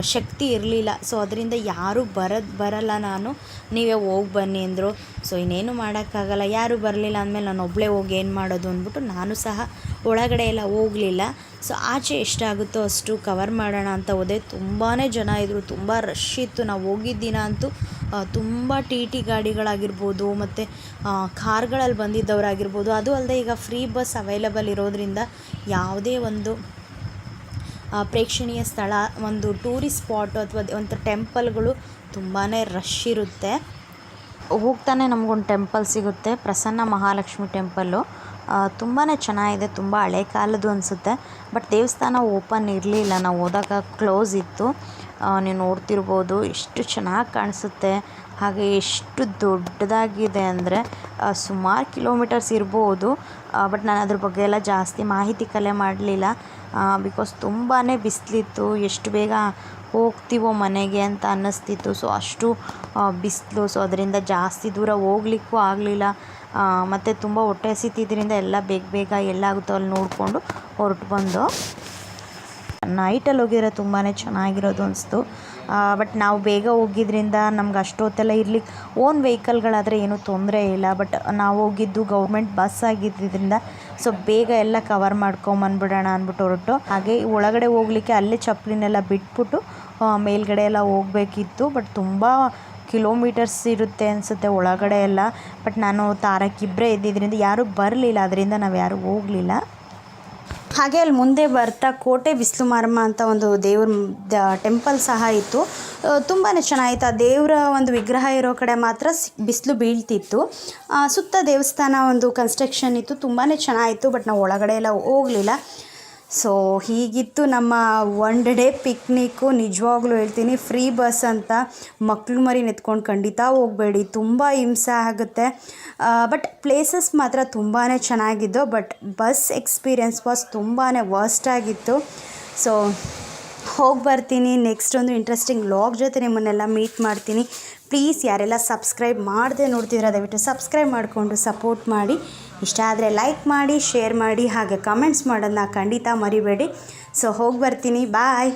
ಶಕ್ತಿ ಇರಲಿಲ್ಲ. ಸೊ ಅದರಿಂದ ಯಾರೂ ಬರೋದು, ಬರಲ್ಲ ನಾನು. ನೀವೇ ಹೋಗಿ ಬನ್ನಿ ಅಂದರು. ಸೊ ಇನ್ನೇನು ಮಾಡೋಕ್ಕಾಗಲ್ಲ. ಯಾರೂ ಬರಲಿಲ್ಲ ಅಂದಮೇಲೆ ನಾನು ಒಬ್ಬಳೇ ಹೋಗಿ ಏನು ಮಾಡೋದು ಅಂದ್ಬಿಟ್ಟು ನಾನು ಸಹ ಒಳಗಡೆ ಎಲ್ಲ ಹೋಗಲಿಲ್ಲ. ಸೊ ಆಚೆ ಎಷ್ಟಾಗುತ್ತೋ ಅಷ್ಟು ಕವರ್ ಮಾಡೋಣ ಅಂತ ಹೋದೆ. ತುಂಬಾ ಜನ ಇದ್ದರು ತುಂಬ ರಶ್ ಇತ್ತು. ನಾವು ಹೋಗಿದ್ದ ದಿನ ಅಂತೂ ತುಂಬ ಟಿ ಟಿ ಗಾಡಿಗಳಾಗಿರ್ಬೋದು ಮತ್ತು ಕಾರ್ಗಳಲ್ಲಿ ಬಂದಿದ್ದವರಾಗಿರ್ಬೋದು, ಅದು ಅಲ್ಲದೆ ಈಗ ಫ್ರೀ ಬಸ್ ಅವೈಲಬಲ್ ಇರೋದರಿಂದ ಯಾವುದೇ ಒಂದು ಪ್ರೇಕ್ಷಣೀಯ ಸ್ಥಳ, ಒಂದು ಟೂರಿಸ್ಟ್ ಸ್ಪಾಟು ಅಥವಾ ಒಂದು ಟೆಂಪಲ್ಗಳು ತುಂಬಾ ರಶ್ ಇರುತ್ತೆ. ಹೋಗ್ತಾನೆ ನಮಗೊಂದು ಟೆಂಪಲ್ ಸಿಗುತ್ತೆ, ಪ್ರಸನ್ನ ಮಹಾಲಕ್ಷ್ಮಿ ಟೆಂಪಲ್ಲು ತುಂಬಾ ಚೆನ್ನಾಗಿದೆ, ತುಂಬ ಹಳೆ ಕಾಲದ್ದು ಅನಿಸುತ್ತೆ ಬಟ್ ದೇವಸ್ಥಾನ ಓಪನ್ ಇರಲಿಲ್ಲ, ನಾವು ಹೋದಾಗ ಕ್ಲೋಸ್ ಇತ್ತು. ನೀವು ನೋಡ್ತಿರ್ಬೋದು, ಎಷ್ಟು ಚೆನ್ನಾಗಿ ಕಾಣಿಸುತ್ತೆ, ಹಾಗೆ ಎಷ್ಟು ದೊಡ್ಡದಾಗಿದೆ ಅಂದರೆ ಸುಮಾರು ಕಿಲೋಮೀಟರ್ಸ್ ಇರ್ಬೋದು ಬಟ್ ನಾನು ಅದ್ರ ಬಗ್ಗೆ ಎಲ್ಲ ಜಾಸ್ತಿ ಮಾಹಿತಿ ಕಲೆ ಮಾಡಲಿಲ್ಲ ಬಿಕಾಸ್ ತುಂಬಾ ಬಿಸಿಲಿತ್ತು, ಎಷ್ಟು ಬೇಗ ಹೋಗ್ತೀವೋ ಮನೆಗೆ ಅಂತ ಅನ್ನಿಸ್ತಿತ್ತು ಸೊ ಅಷ್ಟು ಬಿಸಿಲು ಸೊ ಅದರಿಂದ ಜಾಸ್ತಿ ದೂರ ಹೋಗ್ಲಿಕ್ಕೂ ಆಗಲಿಲ್ಲ ಮತ್ತು ತುಂಬ ಹೊಟ್ಟೆ ಹಸಿತಿದ್ರಿಂದ ಎಲ್ಲ ಬೇಗ ಬೇಗ ಎಲ್ಲಾಗುತ್ತೋ ಅಲ್ಲಿ ನೋಡಿಕೊಂಡು ಹೊರಟು ಬಂದು ನೈಟಲ್ಲಿ ಹೋಗಿರೋ ತುಂಬಾ ಚೆನ್ನಾಗಿರೋದು ಅನಿಸ್ತು. ಬಟ್ ನಾವು ಬೇಗ ಹೋಗಿದ್ರಿಂದ ನಮ್ಗೆ ಅಷ್ಟೊತ್ತೆಲ್ಲ ಇರ್ಲಿಕ್ಕೆ ಓನ್ ವೆಹಿಕಲ್ಗಳಾದರೆ ಏನೂ ತೊಂದರೆ ಇಲ್ಲ ಬಟ್ ನಾವು ಹೋಗಿದ್ದು ಗೌರ್ಮೆಂಟ್ ಬಸ್ ಆಗಿದ್ದರಿಂದ ಸೊ ಬೇಗ ಎಲ್ಲ ಕವರ್ ಮಾಡ್ಕೊಂಬಂದ್ಬಿಡೋಣ ಅಂದ್ಬಿಟ್ಟು ಹೊರಟು. ಹಾಗೆ ಒಳಗಡೆ ಹೋಗ್ಲಿಕ್ಕೆ ಅಲ್ಲೇ ಚಪ್ಪಲಿನೆಲ್ಲ ಬಿಟ್ಬಿಟ್ಟು ಮೇಲ್ಗಡೆ ಎಲ್ಲ ಹೋಗಬೇಕಿತ್ತು ಬಟ್ ತುಂಬ ಕಿಲೋಮೀಟರ್ಸ್ ಇರುತ್ತೆ ಅನಿಸುತ್ತೆ ಒಳಗಡೆ ಎಲ್ಲ. ಬಟ್ ನಾನು ತಾರಕ್ಕಿಬ್ಬರೇ ಇದ್ದಿದ್ದರಿಂದ ಯಾರೂ ಬರಲಿಲ್ಲ, ಅದರಿಂದ ನಾವು ಯಾರೂ ಹೋಗಲಿಲ್ಲ. ಹಾಗೆ ಅಲ್ಲಿ ಮುಂದೆ ಬರ್ತಾ ಕೋಟೆ ಬಿಸಿಲು ಮಾರಮ್ಮ ಅಂತ ಒಂದು ದೇವ್ರ ಟೆಂಪಲ್ ಸಹ ಇತ್ತು. ತುಂಬಾ ಚೆನ್ನಾಗಿತ್ತು. ಆ ದೇವರ ಒಂದು ವಿಗ್ರಹ ಇರೋ ಕಡೆ ಮಾತ್ರ ಬಿಸಿಲು ಬೀಳ್ತಿತ್ತು. ಸುತ್ತ ದೇವಸ್ಥಾನ ಒಂದು ಕನ್ಸ್ಟ್ರಕ್ಷನ್ ಇತ್ತು. ತುಂಬಾ ಚೆನ್ನಾಗಿತ್ತು ಬಟ್ ನಾವು ಒಳಗಡೆ ಎಲ್ಲ ಹೋಗಲಿಲ್ಲ. ಸೊ ಹೀಗಿತ್ತು ನಮ್ಮ ಒನ್ ಡೇ ಪಿಕ್ನಿಕ್ಕು ನಿಜವಾಗ್ಲೂ ಹೇಳ್ತೀನಿ ಫ್ರೀ ಬಸ್ ಅಂತ ಮಕ್ಳು ಮರಿ ನೆತ್ಕೊಂಡು ಖಂಡಿತ ಹೋಗಬೇಡಿ. ತುಂಬ ಹಿಂಸೆ ಆಗುತ್ತೆ. ಬಟ್ ಪ್ಲೇಸಸ್ ಮಾತ್ರ ತುಂಬಾ ಚೆನ್ನಾಗಿದ್ದು ಬಟ್ ಬಸ್ ಎಕ್ಸ್ಪೀರಿಯನ್ಸ್ ವಾಸ್ ತುಂಬಾ ವರ್ಸ್ಟ್ ಆಗಿತ್ತು. ಸೊ ಹೋಗಿ ಬರ್ತೀನಿ. ನೆಕ್ಸ್ಟ್ ಒಂದು ಇಂಟ್ರೆಸ್ಟಿಂಗ್ ಲಾಗ್ ಜೊತೆ ನಿಮ್ಮನ್ನೆಲ್ಲ ಮೀಟ್ ಮಾಡ್ತೀನಿ. ಪ್ಲೀಸ್ ಯಾರೆಲ್ಲ ಸಬ್ಸ್ಕ್ರೈಬ್ ಮಾಡದೆ ನೋಡ್ತಿದ್ರೆ ದಯವಿಟ್ಟು ಸಬ್ಸ್ಕ್ರೈಬ್ ಮಾಡಿಕೊಂಡು ಸಪೋರ್ಟ್ ಮಾಡಿ. ಇಷ್ಟ ಆದರೆ ಲೈಕ್ ಮಾಡಿ ಶೇರ್ ಮಾಡಿ, ಹಾಗೆ ಕಮೆಂಟ್ಸ್ ಮಾಡೋದನ್ನ ಖಂಡಿತ ಮರಿಬೇಡಿ. ಸೊ ಹೋಗಿ ಬರ್ತೀನಿ. ಬಾಯ್